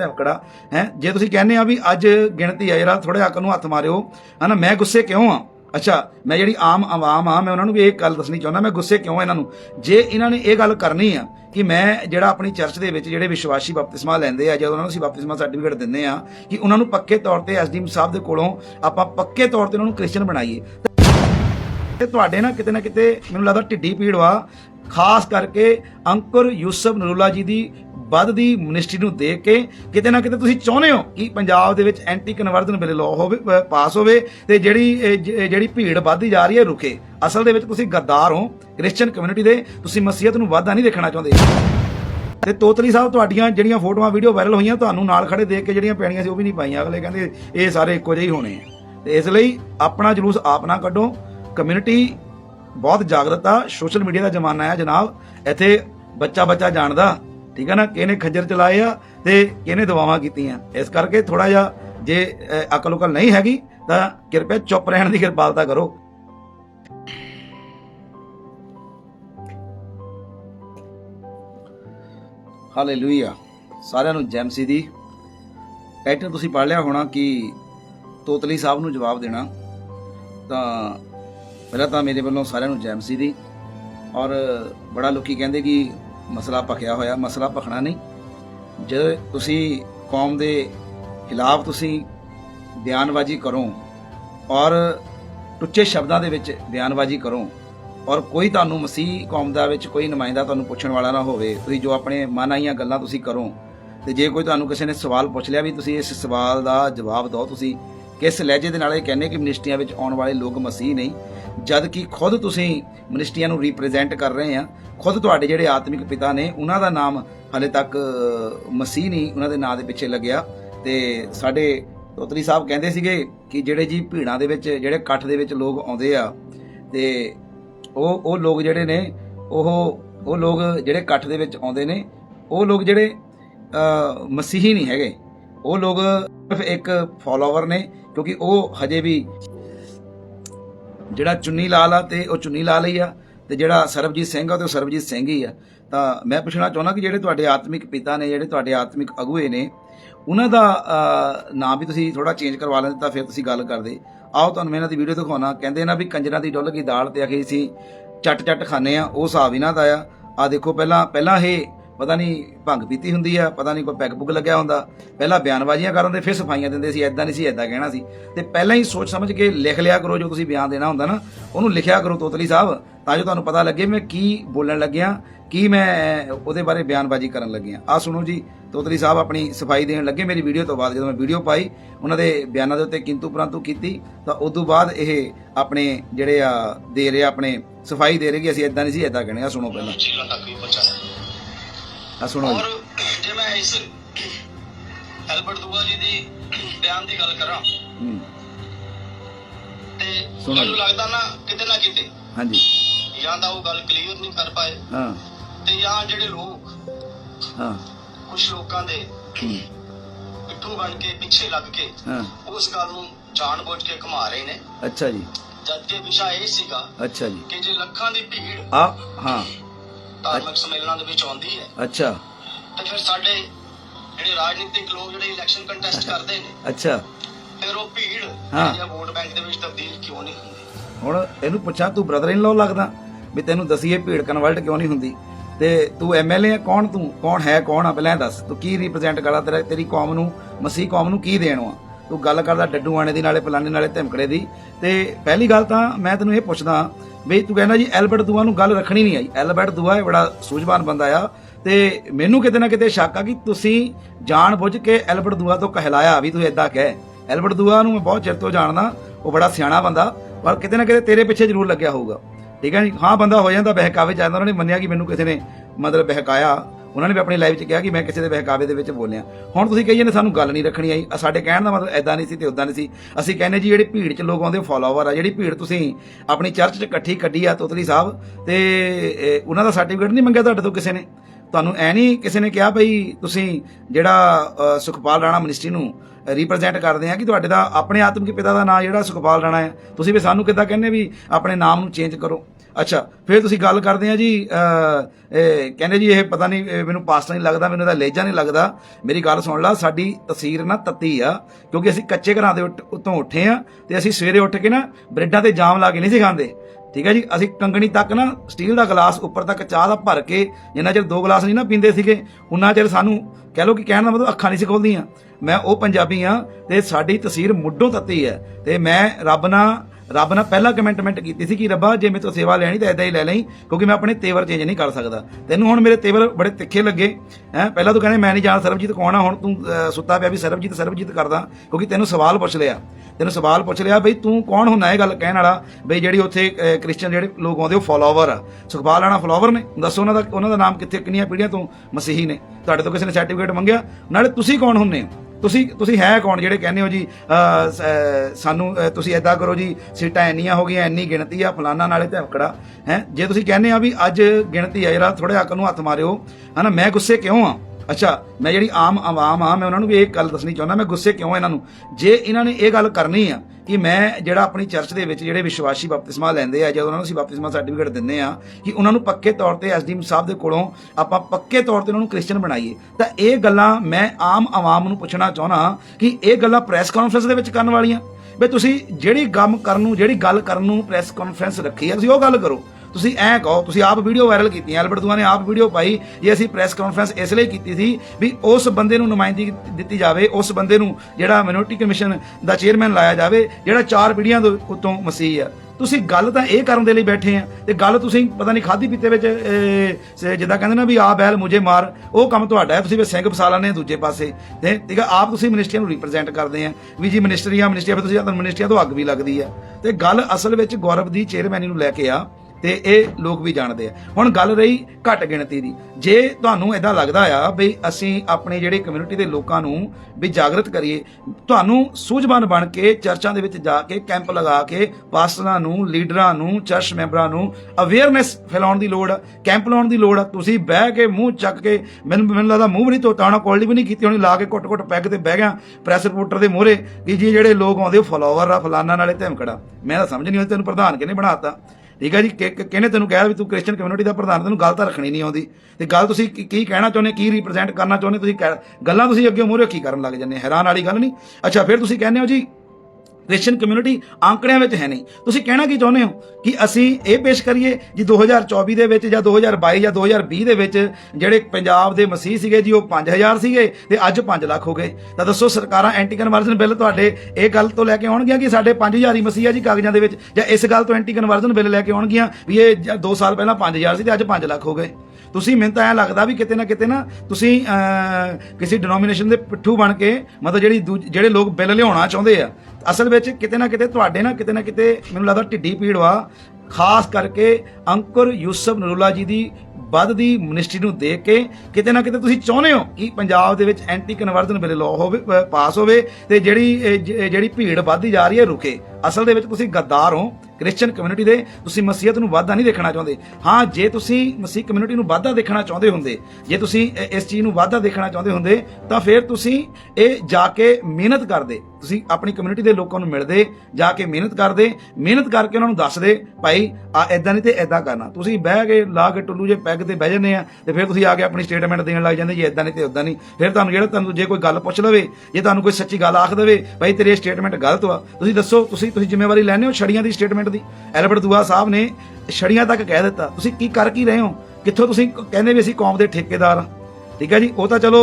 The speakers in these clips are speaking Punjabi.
ਧਮਕੜਾ ਹੈ? ਜੇ ਤੁਸੀਂ ਕਹਿੰਦੇ ਆ ਵੀ ਅੱਜ ਗਿਣਤੀ ਆ ਜਰਾ ਥੋੜੇ ਹੱਕ ਨੂੰ ਹੱਥ ਮਾਰਿਓ। ਹਨਾ, ਮੈਂ ਗੁੱਸੇ ਕਿਉਂ ਆ? ਅੱਛਾ, ਮੈਂ ਜਿਹੜੀ ਆਮ ਆਵਾਮ ਆ, ਮੈਂ ਉਹਨਾਂ ਨੂੰ ਵੀ ਇਹ ਗੱਲ ਦੱਸਣੀ ਚਾਹੁੰਦਾ, ਮੈਂ ਗੁੱਸੇ ਕਿਉਂ ਇਹਨਾਂ ਨੂੰ? ਜੇ ਇਹਨਾਂ ਨੇ ਇਹ ਗੱਲ ਕਰਨੀ ਆ ਕਿ ਮੈਂ ਜਿਹੜਾ ਆਪਣੀ ਚਰਚ ਦੇ ਵਿੱਚ ਜਿਹੜੇ ਵਿਸ਼ਵਾਸੀ ਬਪਤਿਸਮਾ ਲੈਂਦੇ ਆ, ਜਦੋਂ ਉਹਨਾਂ ਨੂੰ ਅਸੀਂ ਬਪਤਿਸਮਾ ਸਰਟੀਫਿਕੇਟ ਦਿੰਦੇ ਆ ਕਿ ਉਹਨਾਂ ਨੂੰ ਪੱਕੇ ਤੌਰ ਤੇ ਐਸਡੀਐਮ ਸਾਹਿਬ ਦੇ ਕੋਲੋਂ ਆਪਾਂ ਪੱਕੇ ਤੌਰ ਤੇ ਉਹਨਾਂ ਨੂੰ ਕ੍ਰਿਸਚੀਅਨ ਬਣਾਈਏ। ਤੇ ਤੁਹਾਡੇ ਨਾਲ ਕਿਤੇ ਨਾ ਕਿਤੇ ਮੈਨੂੰ ਲੱਗਦਾ ਢਿੱਡੀ ਪੀੜ ਵਾ, ਖਾਸ ਕਰਕੇ ਅੰਕੁਰ ਯੂਸਫ ਨਰੂਲਾ ਜੀ ਦੀ ਵੱਧ ਦੀ ਮਿਨਿਸਟਰੀ ਨੂੰ ਦੇਖ ਕੇ ਕਿਤੇ ਨਾ ਕਿਤੇ ਤੁਸੀਂ ਚਾਹੁੰਦੇ ਹੋ ਕਿ ਪੰਜਾਬ ਦੇ ਵਿੱਚ ਐਂਟੀ ਕਨਵਰਜਨ ਬਿੱਲ ਲਾਅ ਹੋਵੇ ਪਾਸ ਹੋਵੇ ਤੇ ਜਿਹੜੀ ਜਿਹੜੀ ਭੀੜ ਵੱਧਦੀ ਜਾ ਰਹੀ ਹੈ, ਰੁਕੇ। ਅਸਲ ਦੇ ਵਿੱਚ ਤੁਸੀਂ ਗੱਦਾਰ ਹੋ ਕ੍ਰਿਸਚੀਅਨ ਕਮਿਊਨਿਟੀ ਦੇ, ਤੁਸੀਂ ਮਸੀਹਤ ਨੂੰ ਵਾਧਾ ਨਹੀਂ ਦੇਖਣਾ ਚਾਹੁੰਦੇ। ਤੇ ਤੋਤਲੀ ਸਾਹਿਬ, ਤੁਹਾਡੀਆਂ ਜਿਹੜੀਆਂ ਫੋਟੋਆਂ ਵੀਡੀਓ ਵਾਇਰਲ ਹੋਈਆਂ, ਤੁਹਾਨੂੰ ਨਾਲ ਖੜੇ ਦੇਖ ਕੇ ਜਿਹੜੀਆਂ ਪੈਣੀਆਂ ਸੀ, ਉਹ ਵੀ ਨਹੀਂ ਪਾਈਆਂ। ਅਗਲੇ ਕਹਿੰਦੇ, ਇਹ ਸਾਰੇ ਇੱਕੋ ਜਿਹੇ ਹੀ ਹੋਣੇ ਆ। ਤੇ ਇਸ ਲਈ ਆਪਣਾ ਜਲੂਸ ਆਪ ਨਾ ਕੱਢੋ। ਕਮਿਊਨਿਟੀ ਬਹੁਤ ਜਾਗਰਤ ਆ ਸੋਸ਼ਲ ਮੀਡੀਆ ਦਾ ਜ਼ਮਾਨਾ ਆ ਜਨਾਬ। ਇੱਥੇ ਬੱਚਾ ਬੱਚਾ ਜਾਣਦਾ। ਠੀਕ ਹੈ ਨਾ? ਕਿਹਨੇ ਖੱਜਰ ਚਲਾਏ ਆ ਤੇ ਕਿਹਨੇ ਦਵਾਵਾਂ ਕੀਤੀਆਂ? ਇਸ ਕਰਕੇ ਥੋੜਾ ਜਿਹਾ ਜੇ ਅਕਲ ਉਕਲ ਨਹੀਂ ਹੈਗੀ, ਤਾਂ ਕਿਰਪਾ ਚੁੱਪ ਰਹਿਣ ਦੀ ਕਿਰਪਾਲਤਾ ਕਰੋ। ਹਾਲੇਲੂਇਆ ਸਾਰਿਆਂ ਨੂੰ ਜੈਮਸੀ ਦੀ। ਟਾਈਟਲ ਤੁਸੀਂ ਪੜ੍ਹ ਲਿਆ ਹੋਣਾ ਕਿ ਤੋਤਲੀ ਸਾਹਿਬ ਨੂੰ ਜਵਾਬ ਦੇਣਾ। ਤਾਂ ਪਹਿਲਾਂ ਤਾਂ ਮੇਰੇ ਵੱਲੋਂ ਸਾਰਿਆਂ ਨੂੰ ਜੈਮਸੀ ਦੀ। ਔਰ ਬੜਾ ਲੋਕੀ ਕਹਿੰਦੇ ਕਿ ਮਸਲਾ ਭਖਿਆ ਹੋਇਆ, ਮਸਲਾ ਭਖਣਾ ਨਹੀਂ। ਜੇ ਤੁਸੀਂ ਕੌਮ ਦੇ ਖਿਲਾਫ ਤੁਸੀਂ ਬਿਆਨਬਾਜ਼ੀ ਕਰੋ ਔਰ ਟੁੱਚੇ ਸ਼ਬਦਾਂ ਦੇ ਵਿੱਚ ਬਿਆਨਬਾਜ਼ੀ ਕਰੋ ਔਰ ਕੋਈ ਤੁਹਾਨੂੰ ਮਸੀਹ ਕੌਮ ਦਾ ਵਿੱਚ ਕੋਈ ਨੁਮਾਇੰਦਾ ਤੁਹਾਨੂੰ ਪੁੱਛਣ ਵਾਲਾ ਨਾ ਹੋਵੇ, ਤੁਸੀਂ ਜੋ ਆਪਣੇ ਮਨ ਆਈਆਂ ਗੱਲਾਂ ਤੁਸੀਂ ਕਰੋ ਤੇ ਜੇ ਕੋਈ ਤੁਹਾਨੂੰ ਕਿਸੇ ਨੇ ਸਵਾਲ ਪੁੱਛ ਲਿਆ ਵੀ ਤੁਸੀਂ ਇਸ ਸਵਾਲ ਦਾ ਜਵਾਬ ਦਿਓ, ਤੁਸੀਂ ਕਿਸ ਲਹਿਜੇ ਦੇ ਨਾਲ ਇਹ ਕਹਿੰਦੇ ਕਿ ਮਿਨਿਸਟਰੀਆਂ ਵਿੱਚ ਆਉਣ ਵਾਲੇ ਲੋਕ ਮਸੀਹ ਨਹੀਂ? ਜਦ ਕਿ ਖੁਦ ਤੁਸੀਂ ਮਿਨਿਸਟਰੀਆਂ ਨੂੰ ਰਿਪਰੈਜ਼ੈਂਟ ਕਰ ਰਹੇ ਆ, ਖੁਦ ਤੁਹਾਡੇ ਜਿਹੜੇ ਆਤਮਿਕ ਪਿਤਾ ਨੇ, ਉਹਨਾਂ ਦਾ ਨਾਮ ਹਲੇ ਤੱਕ ਮਸੀਹ ਨਹੀਂ, ਉਹਨਾਂ ਦੇ ਨਾਂ ਦੇ ਪਿੱਛੇ ਲੱਗਿਆ। ਤੇ ਸਾਡੇ ਤੋਤਰੀ ਸਾਹਿਬ ਕਹਿੰਦੇ ਸੀਗੇ ਕਿ ਜਿਹੜੇ ਜੀ ਭੀੜਾਂ ਦੇ ਵਿੱਚ, ਜਿਹੜੇ ਇਕੱਠ ਦੇ ਵਿੱਚ ਲੋਕ ਆਉਂਦੇ ਆ, ਤੇ ਉਹ ਉਹ ਲੋਕ ਜਿਹੜੇ ਨੇ, ਉਹ ਉਹ ਲੋਕ ਜਿਹੜੇ ਇਕੱਠ ਦੇ ਵਿੱਚ ਆਉਂਦੇ ਨੇ, ਉਹ ਲੋਕ ਜਿਹੜੇ ਮਸੀਹੀ ਨਹੀਂ ਹੈਗੇ। ਉਹ ਲੋਕ ਸਿਰਫ ਇੱਕ ਫਾਲੋਅਰ ਨੇ ਕਿਉਂਕਿ ਉਹ ਹਜੇ ਵੀ ਜਿਹੜਾ ਚੁੰਨੀ ਲਾਲ ਆ ਤੇ ਉਹ ਚੁੰਨੀ ਲਾਲ ਹੀ ਆ ਤੇ ਜਿਹੜਾ ਸਰਬਜੀਤ ਸਿੰਘ ਆ ਤੇ ਉਹ ਸਰਬਜੀਤ ਸਿੰਘ ਹੀ ਆ। ਤਾਂ ਮੈਂ ਪੁੱਛਣਾ ਚਾਹੁੰਦਾ ਕਿ ਜਿਹੜੇ ਤੁਹਾਡੇ ਆਤਮਿਕ ਪਿਤਾ ਨੇ ਜਿਹੜੇ ਤੁਹਾਡੇ ਆਤਮਿਕ ਅਗੂਏ ਨੇ ਉਹਨਾਂ ਦਾ ਅ, ਨਾਮ ਵੀ ਤੁਸੀਂ ਥੋੜਾ ਚੇਂਜ ਕਰਵਾ ਲੈਂਦੇ ਤਾਂ ਫਿਰ ਤੁਸੀਂ ਗੱਲ ਕਰਦੇ। ਆਓ ਤੁਹਾਨੂੰ ਮੈਂ ਇਹਨਾਂ ਦੀ ਵੀਡੀਓ ਦਿਖਾਉਣਾ। ਕਹਿੰਦੇ ਨਾ ਵੀ ਕੰਜਰਾਂ ਦੀ ਡੁੱਲ ਗਈ ਦਾਲ ਤੇ ਆਖੀ ਸੀ ਚੱਟ ਚੱਟ ਖਾਣੇ ਆ ਉਹ ਹਿਸਾਬ ਇਹਨਾਂ ਦਾ ਆ ਆ ਦੇਖੋ ਪਹਿਲਾਂ ਪਹਿਲਾਂ ਇਹ ਪਤਾ ਨਹੀਂ ਭੰਗ ਪੀਤੀ ਹੁੰਦੀ ਆ, ਪਤਾ ਨਹੀਂ ਕੋਈ ਪੈਗ ਪੁਗ ਲੱਗਿਆ ਹੁੰਦਾ। ਪਹਿਲਾਂ ਬਿਆਨਬਾਜ਼ੀਆਂ ਕਰਨ ਦੇ ਫਿਰ ਸਫਾਈਆਂ ਦਿੰਦੇ ਸੀ ਐਦਾਂ ਨਹੀਂ ਸੀ ਐਦਾਂ ਕਹਿਣਾ ਸੀ। ਤੇ ਪਹਿਲਾਂ ਹੀ ਸੋਚ ਸਮਝ ਕੇ ਲਿਖ ਲਿਆ ਕਰੋ, ਜੋ ਤੁਸੀਂ ਬਿਆਨ ਦੇਣਾ ਹੁੰਦਾ ਨਾ, ਉਹਨੂੰ ਲਿਖਿਆ ਕਰੋ ਤੋਤਲੀ ਸਾਹਿਬ, ਤਾਂ ਜੋ ਤੁਹਾਨੂੰ ਪਤਾ ਲੱਗੇ ਮੈਂ ਕੀ ਬੋਲਣ ਲੱਗਿਆ, ਕੀ ਮੈਂ ਉਹਦੇ ਬਾਰੇ ਬਿਆਨਬਾਜ਼ੀ ਕਰਨ ਲੱਗਿਆ। ਆ ਸੁਣੋ ਜੀ, ਤੋਤਲੀ ਸਾਹਿਬ ਆਪਣੀ ਸਫ਼ਾਈ ਦੇਣ ਲੱਗੇ ਮੇਰੀ ਵੀਡੀਓ ਤੋਂ ਬਾਅਦ, ਜਦੋਂ ਮੈਂ ਵੀਡੀਓ ਪਾਈ, ਉਹਨਾਂ ਦੇ ਬਿਆਨਾਂ ਦੇ ਉੱਤੇ ਕਿੰਤੂ ਪਰੰਤੂ ਕੀਤੀ, ਤਾਂ ਉਸ ਤੋਂ ਬਾਅਦ ਇਹ ਆਪਣੇ ਜਿਹੜੇ ਆ, ਦੇ ਰਹੇ ਆ, ਆਪਣੇ ਸਫ਼ਾਈ ਦੇ ਰਹੇ ਕਿ ਅਸੀਂ ਐਦਾਂ ਨਹੀਂ ਸੀ ਐਦਾਂ ਕਹਿਣਾ ਸੁਣੋ ਪਹਿਲਾਂ ਚੀਜ਼ਾਂ ਤੱਕ ਵੀ ਪਹੁੰਚਾਇਆ ਆ ਸੁਣੋ ਜੀ। ਔਰ ਜੇ ਮੈਂ ਇਸ ਐਲਬਰਟ ਦੂਆ ਜੀ ਦੀ ਬਿਆਨ ਦੀ ਗੱਲ ਕਰਾਂ ਤੇ ਸੁਣੋ ਮੈਨੂੰ। ਲੱਗਦਾ ਨਾ ਕਿਤੇ ਨਾ ਕਿਤੇ ਹਾਂਜੀ। ਜਾਂ ਤਾਂ ਉਹ ਗੱਲ ਕਲੀਅਰ ਨਹੀਂ ਕਰ ਪਾਏ ਹਾਂ। ਤੇ ਜਾਂ ਜਿਹੜੇ ਲੋਕ ਹਾਂ। ਕੁਝ ਲੋਕਾਂ ਦੇ ਪਿੱਠੂ ਬਣ ਕੇ ਪਿੱਛੇ ਲੱਗ ਕੇ ਉਸ ਗੱਲ ਨੂੰ ਜਾਣਬੁੱਝ ਕੇ ਘੁਮਾ ਰਹੇ ਨੇ। ਅੱਛਾ ਜੀ। ਜਦ ਕਿ ਵਿਸ਼ਾ ਇਹ ਸੀਗਾ ਅੱਛਾ ਜੀ। ਕਿ ਜੇ ਲੱਖਾਂ ਦੀ ਭੀੜ ਆ ਹਾਂ। ਧਾਰਮਿਕ ਸੰਮੇਲਨਾਂ ਦੇ ਵਿੱਚ ਆਉਂਦੀ ਹੈ। ਅੱਛਾ। ਤੇ ਫਿਰ ਸਾਡੇ ਜਿਹੜੇ ਰਾਜਨੀਤਿਕ ਲੋਕ ਜਿਹੜੇ ਇਲੈਕਸ਼ਨ ਕੰਟੈਸਟ ਕਰਦੇ ਨੇ ਅੱਛਾ। ਫਿਰ ਉਹ ਭੀੜ ਹਾਂ। ਆ ਵੋਟ ਬੈਂਕ ਦੇ ਵਿੱਚ ਤਬਦੀਲ ਕਿਉਂ ਨਹੀਂ ਹੁੰਦੀ? ਹੁਣ ਇਹਨੂੰ ਪੁੱਛਾਂ ਤੂੰ ਬ੍ਰਦਰ ਇਨ ਲਾਅ ਲੱਗਦਾ ਵੀ ਤੈਨੂੰ ਦਸੀਏ ਭੀੜ ਕਨਵਰਟ ਕਿਉਂ ਨਹੀਂ ਹੁੰਦੀ? ਤੇ ਤੂੰ ਐਮਐਲਏ ਆ ਕੌਣ ਤੂੰ? ਕੌਣ ਹੈ ਕੌਣ ਆ? ਪਹਿਲਾਂ ਇਹ ਦੱਸ ਤੂੰ ਕੀ ਰਿਪਰੈਜ਼ੈਂਟ ਕਰਦਾ? ਤੇਰਾ ਤੇਰੀ ਕੌਮ ਨੂੰ ਮਸੀਹ ਕੌਮ ਨੂੰ ਕੀ ਦੇਣ ਆ ਤੂੰ ਗੱਲ ਕਰਦਾ ਡੱਡੂ ਆਣੇ ਦੀ, ਨਾਲੇ ਪਲਾਨੇ ਨਾਲੇ ਧਮਕੜੇ ਦੀ। ਤੇ ਪਹਿਲੀ ਗੱਲ ਤਾਂ ਮੈਂ ਤੈਨੂੰ ਇਹ ਪੁੱਛਦਾ ਬਈ ਤੂੰ ਕਹਿੰਦਾ ਜੀ ਐਲਬਰਟ ਦੂਆ ਨੂੰ ਗੱਲ ਰੱਖਣੀ ਨਹੀਂ ਆਈ। ਐਲਬਰਟ ਦੂਆ ਇਹ ਬੜਾ ਸੂਝਵਾਨ ਬੰਦਾ ਆ। ਤੇ ਮੈਨੂੰ ਕਿਤੇ ਨਾ ਕਿਤੇ ਸ਼ੱਕ ਆ ਕਿ ਤੁਸੀਂ ਜਾਣ ਬੁੱਝ ਕੇ ਐਲਬਰਟ ਦੂਆ ਤੋਂ ਕਹਿਲਾਇਆ ਵੀ ਤੂੰ ਏਦਾਂ ਕਹਿ। ਐਲਬਰਟ ਦੂਆ ਨੂੰ ਮੈਂ ਬਹੁਤ ਚਿਰ ਤੋਂ ਜਾਣਦਾ, ਉਹ ਬੜਾ ਸਿਆਣਾ ਬੰਦਾ, ਪਰ ਕਿਤੇ ਨਾ ਕਿਤੇ ਤੇਰੇ ਪਿੱਛੇ ਜ਼ਰੂਰ ਲੱਗਿਆ ਹੋਊਗਾ। ਠੀਕ ਹੈ ਜੀ? ਹਾਂ, ਬੰਦਾ ਹੋ ਜਾਂਦਾ, ਬਹਿਕਾਵੇ ਜਾਂਦਾ, ਉਹਨਾਂ ਨੇ ਮੰਨਿਆ ਕਿ ਮੈਨੂੰ ਕਿਸੇ ਨੇ ਮਤਲਬ ਬਹਿਕਾਇਆ। ਉਹਨਾਂ ਨੇ ਵੀ ਆਪਣੀ ਲਾਈਫ 'ਚ ਕਿਹਾ ਕਿ ਮੈਂ ਕਿਸੇ ਦੇ ਬਹਿਕਾਵੇ ਦੇ ਵਿੱਚ ਬੋਲਿਆ। ਹੁਣ ਤੁਸੀਂ ਕਹੀਏ ਨੇ ਸਾਨੂੰ ਗੱਲ ਨਹੀਂ ਰੱਖਣੀ ਆਈ। ਸਾਡੇ ਕਹਿਣ ਦਾ ਮਤਲਬ ਐਦਾਂ ਨਹੀਂ ਸੀ ਤੇ ਉਦਾਂ ਨਹੀਂ ਸੀ। ਅਸੀਂ ਕਹਿੰਦੇ ਜੀ ਜਿਹੜੇ ਭੀੜ 'ਚ ਲੋਕ ਆਉਂਦੇ ਫਾਲੋਅਰ ਆ। ਜਿਹੜੀ ਭੀੜ ਤੁਸੀਂ ਆਪਣੀ ਚਰਚ 'ਚ ਇਕੱਠੀ ਕੱਢੀ ਆ ਤੋਤਲੀ ਸਾਹਿਬ ਤੇ ਉਹਨਾਂ ਦਾ ਸਰਟੀਫਿਕੇਟ ਨਹੀਂ ਮੰਗਿਆ ਤੁਹਾਡੇ ਤੋਂ ਕਿਸੇ ਨੇ? ਤੁਹਾਨੂੰ ਐ ਨਹੀਂ ਕਿਸੇ ਨੇ ਕਿਹਾ ਭਈ ਤੁਸੀਂ ਜਿਹੜਾ ਸੁਖਪਾਲ ਰਾਣਾ ਮਿਨਿਸਟਰੀ ਨੂੰ ਰਿਪਰੈਜ਼ੈਂਟ ਕਰਦੇ ਆ ਕਿ ਤੁਹਾਡੇ ਦਾ ਆਪਣੇ ਆਤਮਿਕ ਪਿਤਾ ਦਾ ਨਾਮ ਜਿਹੜਾ ਸੁਖਪਾਲ ਰਾਣਾ ਹੈ। ਤੁਸੀਂ ਵੀ ਸਾਨੂੰ ਕਿੱਦਾਂ ਕਹਿੰਦੇ ਵੀ ਆਪਣੇ ਨਾਮ ਨੂੰ ਚੇਂਜ ਕਰੋ। ਅੱਛਾ, ਫਿਰ ਤੁਸੀਂ ਗੱਲ ਕਰਦੇ ਆ ਜੀ ਕਹਿੰਦੇ ਜੀ ਇਹ ਪਤਾ ਨਹੀਂ ਮੈਨੂੰ ਪਾਸਟ ਨਹੀਂ ਲੱਗਦਾ, ਮੈਨੂੰ ਇਹਦਾ ਲੇਜਾ ਨਹੀਂ ਲੱਗਦਾ। ਮੇਰੀ ਗੱਲ ਸੁਣ ਲਾ, ਸਾਡੀ ਤਸਵੀਰ ਨਾ ਤੱਤੀ ਆ, ਕਿਉਂਕਿ ਅਸੀਂ ਕੱਚੇ ਘਰਾਂ ਦੇ ਉੱਟ- ਉੱਤੋਂ ਉੱਠੇ ਆ ਤੇ ਅਸੀਂ ਸਵੇਰੇ ਉੱਠ ਕੇ ਨਾ ਬ੍ਰੈਡਾਂ ਤੇ ਜਾਮ ਲਾ ਕੇ ਨਹੀਂ ਸੀ ਖਾਂਦੇ। ਠੀਕ ਹੈ ਜੀ? ਅਸੀਂ ਕੰਗਣੀ ਤੱਕ ਨਾ ਸਟੀਲ ਦਾ ਗਲਾਸ ਉੱਪਰ ਤੱਕ ਚਾਹ ਦਾ ਭਰ ਕੇ ਜਿੰਨਾ ਚਿਰ ਦੋ ਗਲਾਸ ਨਹੀਂ ਨਾ ਪੀਂਦੇ ਸੀਗੇ, ਉਨਾ ਚਿਰ ਸਾਨੂੰ ਕਹਿ ਲਓ ਕਿ ਕਹਿਣ ਦਾ ਮਤਲਬ ਅੱਖਾਂ ਨਹੀਂ ਸੀ ਖੋਲਦੀਆਂ ਮੈਂ ਉਹ ਪੰਜਾਬੀ ਆ ਤੇ ਸਾਡੀ ਤਸਵੀਰ ਮੁੱਢੋਂ ਤੱਤੀ ਹੈ ਤੇ ਮੈਂ ਰੱਬ ਨਾਲ ਰੱਬ ਨਾਲ ਪਹਿਲਾਂ ਕਮੈਂਟਮੈਂਟ ਕੀਤੀ ਸੀ ਕਿ ਰੱਬਾ ਜੇ ਮੈਂ ਤੋਂ ਸੇਵਾ ਲੈਣੀ ਤਾਂ ਇਦਾਂ ਹੀ ਲੈ ਲਈ ਕਿਉਂਕਿ ਮੈਂ ਆਪਣੇ ਤੇਵਰ ਚੇਂਜ ਨਹੀਂ ਕਰ ਸਕਦਾ। ਤੈਨੂੰ ਹੁਣ ਮੇਰੇ ਤੇਵਰ ਬੜੇ ਤਿੱਖੇ ਲੱਗੇ ਹੈ? ਪਹਿਲਾਂ ਤੂੰ ਕਹਿੰਦੇ ਮੈਂ ਨਹੀਂ ਜਾਣ ਸਰਬਜੀਤ ਕੌਣ ਆ? ਹੁਣ ਤੂੰ ਸੁੱਤਾ ਪਿਆ ਵੀ ਸਰਬਜੀਤ ਸਰਬਜੀਤ ਕਰਦਾ ਕਿਉਂਕਿ ਤੈਨੂੰ ਸਵਾਲ ਪੁੱਛ ਲਿਆ। ਤੈਨੂੰ ਸਵਾਲ ਪੁੱਛ ਲਿਆ ਬਈ ਤੂੰ ਕੌਣ ਹੁੰਦਾ? ਇਹ ਗੱਲ ਕਹਿਣ ਵਾਲਾ ਬਈ ਜਿਹੜੀ ਉੱਥੇ ਅਹ, ਕ੍ਰਿਸਚੀਅਨ ਜਿਹੜੇ ਲੋਕ ਆਉਂਦੇ ਉਹ ਫਾਲੋਵਰ ਆ। ਸੁਖਪਾਲ ਆਣਾ ਫਾਲੋਵਰ ਨੇ? ਦੱਸੋ ਉਹਨਾਂ ਦਾ ਉਹਨਾਂ ਦਾ ਨਾਮ ਕਿੱਥੇ ਕਿੰਨੀਆਂ ਪੀੜ੍ਹੀਆਂ ਤੋਂ ਮਸੀਹੀ ਨੇ? ਤੁਹਾਡੇ ਤੋਂ ਕਿਸੇ ਨੇ ਸਰਟੀਫਿਕੇਟ ਮੰਗਿਆ? ਨਾਲੇ ਤੁਸੀਂ ਕੌਣ ਹੁੰਨੇ ਹੋ? ਤੁਸੀਂ ਤੁਸੀਂ ਹੈ ਕੌਣ ਜਿਹੜੇ ਕਹਿੰਦੇ ਹੋ ਜੀ ਸ- ਸਾਨੂੰ ਤੁਸੀਂ ਐਦਾਂ ਕਰੋ ਜੀ, ਸੀਟਾਂ ਇੰਨੀਆਂ ਹੋ ਗਈਆਂ, ਇੰਨੀ ਗਿਣਤੀ ਆ, ਫਲਾਨਾ ਨਾਲੇ ਤੇ ਹਕੜਾ ਹੈ? ਜੇ ਤੁਸੀਂ ਕਹਿੰਦੇ ਆ ਵੀ ਅੱਜ ਗਿਣਤੀ ਆ, ਜਰਾ ਥੋੜੇ ਹੱਕ ਨੂੰ ਹੱਥ ਮਾਰਿਓ, ਹਨਾ, ਮੈਂ ਗੁੱਸੇ ਕਿਉਂ ਆ? ਅੱਛਾ, ਮੈਂ ਜਿਹੜੀ ਆਮ ਆਵਾਮ ਆ, ਮੈਂ ਉਹਨਾਂ ਨੂੰ ਵੀ ਇਹ ਗੱਲ ਦੱਸਣੀ ਚਾਹੁੰਦਾ, ਮੈਂ ਗੁੱਸੇ ਕਿਉਂ ਇਹਨਾਂ ਨੂੰ? ਜੇ ਇਹਨਾਂ ਨੇ ਇਹ ਗੱਲ ਕਰਨੀ ਆ ਕਿ ਮੈਂ ਜਿਹੜਾ ਆਪਣੀ ਚਰਚ ਦੇ ਵਿੱਚ ਜਿਹੜੇ ਵਿਸ਼ਵਾਸੀ ਬਪਤਿਸਮਾ ਲੈਂਦੇ ਆ, ਜਦੋਂ ਉਹਨਾਂ ਨੂੰ ਅਸੀਂ ਬਪਤਿਸਮਾ ਸਰਟੀਫਿਕੇਟ ਦਿੰਦੇ ਆ ਕਿ ਉਹਨਾਂ ਨੂੰ ਪੱਕੇ ਤੌਰ ਤੇ ਐਸਡੀਐਮ ਸਾਹਿਬ ਦੇ ਕੋਲੋਂ ਆਪਾਂ ਪੱਕੇ ਤੌਰ ਤੇ ਉਹਨਾਂ ਨੂੰ ਕ੍ਰਿਸਚੀਅਨ ਬਣਾਈਏ, ਤਾਂ ਇਹ ਗੱਲਾਂ ਮੈਂ ਆਮ ਆਵਾਮ ਨੂੰ ਪੁੱਛਣਾ ਚਾਹੁੰਦਾ ਕਿ ਇਹ ਗੱਲਾਂ ਪ੍ਰੈਸ ਕਾਨਫਰੰਸ ਦੇ ਵਿੱਚ ਕਰਨ ਵਾਲੀਆਂ। ਵੀ ਤੁਸੀਂ ਜਿਹੜੀ ਕੰਮ ਕਰਨ ਨੂੰ, ਜਿਹੜੀ ਗੱਲ ਕਰਨ ਨੂੰ ਪ੍ਰੈਸ ਕਾਨਫਰੰਸ ਰੱਖੀ ਹੈ ਤੁਸੀਂ ਉਹ ਗੱਲ ਕਰੋ। ਤੁਸੀਂ ਐਂ ਕਹੋ, ਤੁਸੀਂ ਆਪ ਵੀਡੀਓ ਵਾਇਰਲ ਕੀਤੀ ਐਲਬਰਟ ਦੁਆ ਨੇ ਆਪ ਵੀਡੀਓ ਪਾਈ ਜੇ ਅਸੀਂ ਪ੍ਰੈਸ ਕਾਨਫਰੰਸ ਇਸ ਲਈ ਕੀਤੀ ਸੀ ਵੀ ਉਸ ਬੰਦੇ ਨੂੰ ਨੁਮਾਇੰਦਗੀ ਦਿੱਤੀ ਜਾਵੇ, ਉਸ ਬੰਦੇ ਨੂੰ ਜਿਹੜਾ ਮਿਨੋਰਟੀ ਕਮਿਸ਼ਨ ਦਾ ਚੇਅਰਮੈਨ ਲਾਇਆ ਜਾਵੇ, ਜਿਹੜਾ ਚਾਰ ਪੀੜ੍ਹੀਆਂ ਦੇ ਉੱਤੋਂ ਮਸੀਹ ਆ। ਤੁਸੀਂ ਗੱਲ ਤਾਂ ਇਹ ਕਰਨ ਦੇ ਲਈ ਬੈਠੇ ਆ ਤੇ ਗੱਲ ਤੁਸੀਂ ਪਤਾ ਨਹੀਂ ਖਾਦੀ ਪੀਤੇ ਵਿੱਚ ਜਿੱਦਾਂ ਕਹਿੰਦੇ ਨਾ ਵੀ ਆ ਬਹਿਲ ਮੁਝੇ ਮਾਰ, ਉਹ ਕੰਮ ਤੁਹਾਡਾ ਹੈ, ਤੁਸੀਂ ਵੀ ਸਿੰਘ ਫਸਾ ਲੈਂਦੇ ਦੂਜੇ ਪਾਸੇ। ਤੇ ਠੀਕ ਆ, ਆਪ ਤੁਸੀਂ ਮਿਨਿਸਟਰੀਆਂ ਨੂੰ ਰਿਪਰੈਜ਼ੈਂਟ ਕਰਦੇ ਆ ਵੀ ਜੀ ਮਿਨਿਸਟਰੀਆਂ ਮਿਨਿਸਟਰੀਆਂ ਫਿਰ ਤੁਸੀਂ ਤੁਹਾਨੂੰ ਮਿਨਿਸਟਰੀਆਂ ਤੋਂ ਅੱਗ ਵੀ ਲੱਗਦੀ ਆ। ਤੇ ਗੱਲ ਅਸਲ ਵਿੱਚ ਗੌਰਵ ਦੀ ਚੇਅਰਮੈਨੀ ਨੂੰ ਲੈ ਕੇ ਆ ਤੇ ਇਹ ਲੋਕ ਵੀ ਜਾਣਦੇ ਆ। ਹੁਣ ਗੱਲ ਰਹੀ ਘੱਟ ਗਿਣਤੀ ਦੀ। ਜੇ ਤੁਹਾਨੂੰ ਇਦਾਂ ਲੱਗਦਾ ਆ ਵੀ ਅਸੀਂ ਆਪਣੇ ਜਿਹੜੇ ਕਮਿਊਨਿਟੀ ਦੇ ਲੋਕਾਂ ਨੂੰ ਵੀ ਜਾਗਰਤ ਕਰੀਏ, ਤੁਹਾਨੂੰ ਸੂਝਵਾਨ ਬਣ ਕੇ ਚਰਚਾਂ ਦੇ ਵਿੱਚ ਜਾ ਕੇ ਕੈਂਪ ਲਗਾ ਕੇ ਪਾਸਟਰਾਂ ਨੂੰ ਲੀਡਰਾਂ ਨੂੰ ਚਰਚ ਮੈਂਬਰਾਂ ਨੂੰ ਅਵੇਅਰਨੈਸ ਫੈਲਾਉਣ ਦੀ ਲੋੜ ਆ ਕੈਂਪ ਲਾਉਣ ਦੀ ਲੋੜ ਆ ਤੁਸੀਂ ਬਹਿ ਕੇ ਮੂੰਹ ਚੱਕ ਕੇ, ਮੈਨੂੰ ਮੈਨੂੰ ਲੱਗਦਾ ਮੂੰਹ ਵੀ ਨਹੀਂ ਧੋਤਾ ਹੋਣਾ ਕੋਲਡੀ ਵੀ ਨਹੀਂ ਕੀਤੀ ਹੋਣੀ, ਲਾ ਕੇ ਘੁੱਟ-ਘੁੱਟ ਪੈਗ ਤੇ ਬਹਿ ਗਿਆ ਪ੍ਰੈਸ ਰਿਪੋਰਟਰ ਦੇ ਮੋਹਰੇ ਕਿ ਜੀ ਜਿਹੜੇ ਲੋਕ ਆਉਂਦੇ ਉਹ ਫਾਲੋਵਰ ਆ, ਫਲਾਨਾ ਨਾਲੇ ਧਮਕੜਾ ਮੈਂ ਤਾਂ ਸਮਝ ਨਹੀਂ ਆਉਂਦੀ ਤੈਨੂੰ ਪ੍ਰਧਾਨ ਕਿਹਨੇ ਬਣਾਤਾ ਠੀਕ ਹੈ ਜੀ, ਕਿ- ਕਿਹਨੇ ਤੈਨੂੰ ਕਿਹਾ ਵੀ ਤੂੰ ਕ੍ਰਿਸਚੀਅਨ ਕਮਿਊਨਿਟੀ ਦਾ ਪ੍ਰਧਾਨ, ਤੈਨੂੰ ਗੱਲ ਤਾਂ ਰੱਖਣੀ ਨਹੀਂ ਆਉਂਦੀ। ਤੇ ਗੱਲ ਤੁਸੀਂ ਕੀ ਕਹਿਣਾ ਚਾਹੁੰਦੇ, ਕੀ ਰਿਪਰੈਜ਼ੈਂਟ ਕਰਨਾ ਚਾਹੁੰਦੇ, ਤੁਸੀਂ ਕਹਿ- ਗੱਲਾਂ ਤੁਸੀਂ ਅੱਗੇ ਮੂਹਰੇ ਕੀ ਕਰਨ ਲੱਗ ਜਾਂਦੇ ਹੈਰਾਨ ਵਾਲੀ ਗੱਲ ਨਹੀਂ। ਅੱਛਾ, ਫਿਰ ਤੁਸੀਂ ਕਹਿੰਦੇ ਹੋ ਜੀ ਕ੍ਰਿਸਚੀਅਨ ਕਮਿਊਨਿਟੀ ਆંકੜਿਆਂ ਵਿੱਚ ਹੈ ਨਹੀਂ। ਤੁਸੀਂ ਕਹਿਣਾ ਕੀ ਚਾਹੁੰਦੇ ਹੋ? ਕਿ ਅਸੀਂ ਇਹ ਪੇਸ਼ ਕਰੀਏ ਜੀ 2024 ਦੇ ਵਿੱਚ ਜਾਂ 2022 ਜਾਂ 2020 ਦੇ ਵਿੱਚ ਜਿਹੜੇ ਪੰਜਾਬ ਦੇ ਮਸੀਹ ਸੀਗੇ ਜੀ, ਉਹ 5000 ਸੀਗੇ ਤੇ ਅੱਜ 5 ਲੱਖ ਹੋ ਗਏ। ਤਾਂ ਦੱਸੋ ਸਰਕਾਰਾਂ ਐਂਟੀ ਕਨਵਰਜਨ ਬਿੱਲ ਤੁਹਾਡੇ ਇਹ ਗੱਲ ਤੋਂ ਲੈ ਕੇ ਆਉਣਗੀਆਂ ਕਿ ਸਾਡੇ 5000 ਹੀ ਮਸੀਹ ਆ ਜੀ ਕਾਗਜ਼ਾਂ ਦੇ ਵਿੱਚ? ਜਾਂ ਇਸ ਗੱਲ ਤੋਂ ਐਂਟੀ ਕਨਵਰਜਨ ਬਿੱਲ ਲੈ ਕੇ ਆਉਣਗੀਆਂ ਵੀ ਇਹ 2 ਸਾਲ ਪਹਿਲਾਂ 5000 ਸੀ ਤੇ ਅੱਜ 5 ਲੱਖ ਹੋ ਗਏ? ਤੁਸੀਂ, ਮੈਨੂੰ ਤਾਂ ਐ ਲੱਗਦਾ ਵੀ ਕਿਤੇ ਨਾ ਕਿਤੇ ਨਾ ਤੁਸੀਂ ਕਿਸੇ ਡਿਨੋਮੀਨੇਸ਼ਨ ਦੇ ਪਿੱਠੂ ਬਣ ਕੇ ਮਤਲਬ ਜਿਹੜੀ ਦੂਜ- ਜਿਹੜੇ ਲੋਕ ਬਿੱਲ ਲਿਆਉਣਾ ਚਾਹੁੰਦੇ ਆ, ਅਸਲ ਵਿੱਚ ਕਿਤੇ ਨਾ ਕਿਤੇ ਤੁਹਾਡੇ ਨਾ ਕਿਤੇ ਨਾ ਕਿਤੇ ਮੈਨੂੰ ਲੱਗਦਾ ਢਿੱਡੀ ਪੀੜ ਵਾ, ਖਾਸ ਕਰਕੇ ਅੰਕੁਰ ਯੂਸਫ ਨਰੂਲਾ ਜੀ ਦੀ ਵੱਧਦੀ ਮਿਨਿਸਟਰੀ ਨੂੰ ਦੇਖ ਕੇ ਕਿਤੇ ਨਾ ਕਿਤੇ ਤੁਸੀਂ ਚਾਹੁੰਦੇ ਹੋ ਕਿ ਪੰਜਾਬ ਦੇ ਵਿੱਚ ਐਂਟੀ ਕਨਵਰਜਨ ਬਿੱਲ ਲਾਅ ਹੋਵੇ ਪਾਸ ਹੋਵੇ ਤੇ ਜਿਹੜੀ ਜਿਹੜੀ ਭੀੜ ਵੱਧਦੀ ਜਾ ਰਹੀ ਹੈ, ਰੁਕੇ। ਅਸਲ ਦੇ ਵਿੱਚ ਤੁਸੀਂ ਗੱਦਾਰ ਹੋ, ਕ੍ਰਿਸਚੀਅਨ ਕਮਿਊਨਿਟੀ ਦੇ, ਤੁਸੀਂ ਮਸੀਹਤ ਨੂੰ ਵਾਧਾ ਨਹੀਂ ਦੇਖਣਾ ਚਾਹੁੰਦੇ। ਹਾਂ, ਜੇ ਤੁਸੀਂ ਮਸੀਹ ਕਮਿਊਨਿਟੀ ਨੂੰ ਵਾਧਾ ਦੇਖਣਾ ਚਾਹੁੰਦੇ ਹੁੰਦੇ, ਜੇ ਤੁਸੀਂ ਇਸ ਚੀਜ਼ ਨੂੰ ਵਾਧਾ ਦੇਖਣਾ ਚਾਹੁੰਦੇ ਹੁੰਦੇ, ਤਾਂ ਫਿਰ ਤੁਸੀਂ ਇਹ ਜਾ ਕੇ ਮਿਹਨਤ ਕਰਦੇ। ਤੁਸੀਂ ਆਪਣੀ ਕਮਿਊਨਿਟੀ ਦੇ ਲੋਕਾਂ ਨੂੰ ਮਿਲਦੇ, ਜਾ ਕੇ ਮਿਹਨਤ ਕਰਦੇ, ਮਿਹਨਤ ਕਰਕੇ ਉਹਨਾਂ ਨੂੰ ਦੱਸਦੇ, ਭਾਈ, ਆ ਇਦਾਂ ਨਹੀਂ ਤੇ ਇਦਾਂ ਕਰਨਾ। ਤੁਸੀਂ ਬਹਿ ਕੇ, ਲਾ ਕੇ ਟੁੱਲੂ ਜੇ ਪੈਗ ਤੇ ਬਹਿ ਜਾਂਦੇ ਆ, ਤੇ ਫਿਰ ਤੁਸੀਂ ਆ ਕੇ ਆਪਣੀ ਸਟੇਟਮੈਂਟ ਦੇਣ ਲੱਗ ਜਾਂਦੇ, ਜੀ ਇਦਾਂ ਨਹੀਂ ਤੇ ਉਦਾਂ ਨਹੀਂ। ਫਿਰ ਤੁਹਾਨੂੰ ਜਿਹੜਾ ਤੁਹਾਨੂੰ ਜੇ ਕੋਈ ਗੱਲ ਪੁੱਛ ਲਵੇ, ਜੇ ਤੁਹਾਨੂੰ ਕੋਈ ਸੱਚੀ ਗੱਲ ਆਖ ਦੇਵੇ, ਭਾਈ, ਤੇਰੀ ਸਟੇਟਮੈਂਟ ਗਲਤ ਵਾ। ਤੁਸੀਂ ਦੱਸੋ, ਤੁਸੀਂ ਤੁਸੀਂ ਜ਼ਿੰਮੇਵਾਰੀ ਲੈਣੇ ਹੋ ਛੜੀਆਂ ਦੀ ਸਟੇਟਮੈਂਟ ਦੀ। ਐਲਬਰਟ ਦੁਆ ਸਾਹਿਬ ਨੇ ਛੜੀਆਂ ਤੱਕ ਕਹਿ ਦਿੱਤਾ। ਤੁਸੀਂ ਕੀ ਕਰ ਕੀ ਰਹੇ ਹੋ? ਕਿੱਥੋਂ ਤੁਸੀਂ ਕਹਿੰਦੇ ਵੀ ਅਸੀਂ ਕੌਮ ਦੇ ਠੇਕੇਦਾਰ ਹਾਂ। ਠੀਕ ਹੈ ਜੀ? ਉਹ ਤਾਂ ਚਲੋ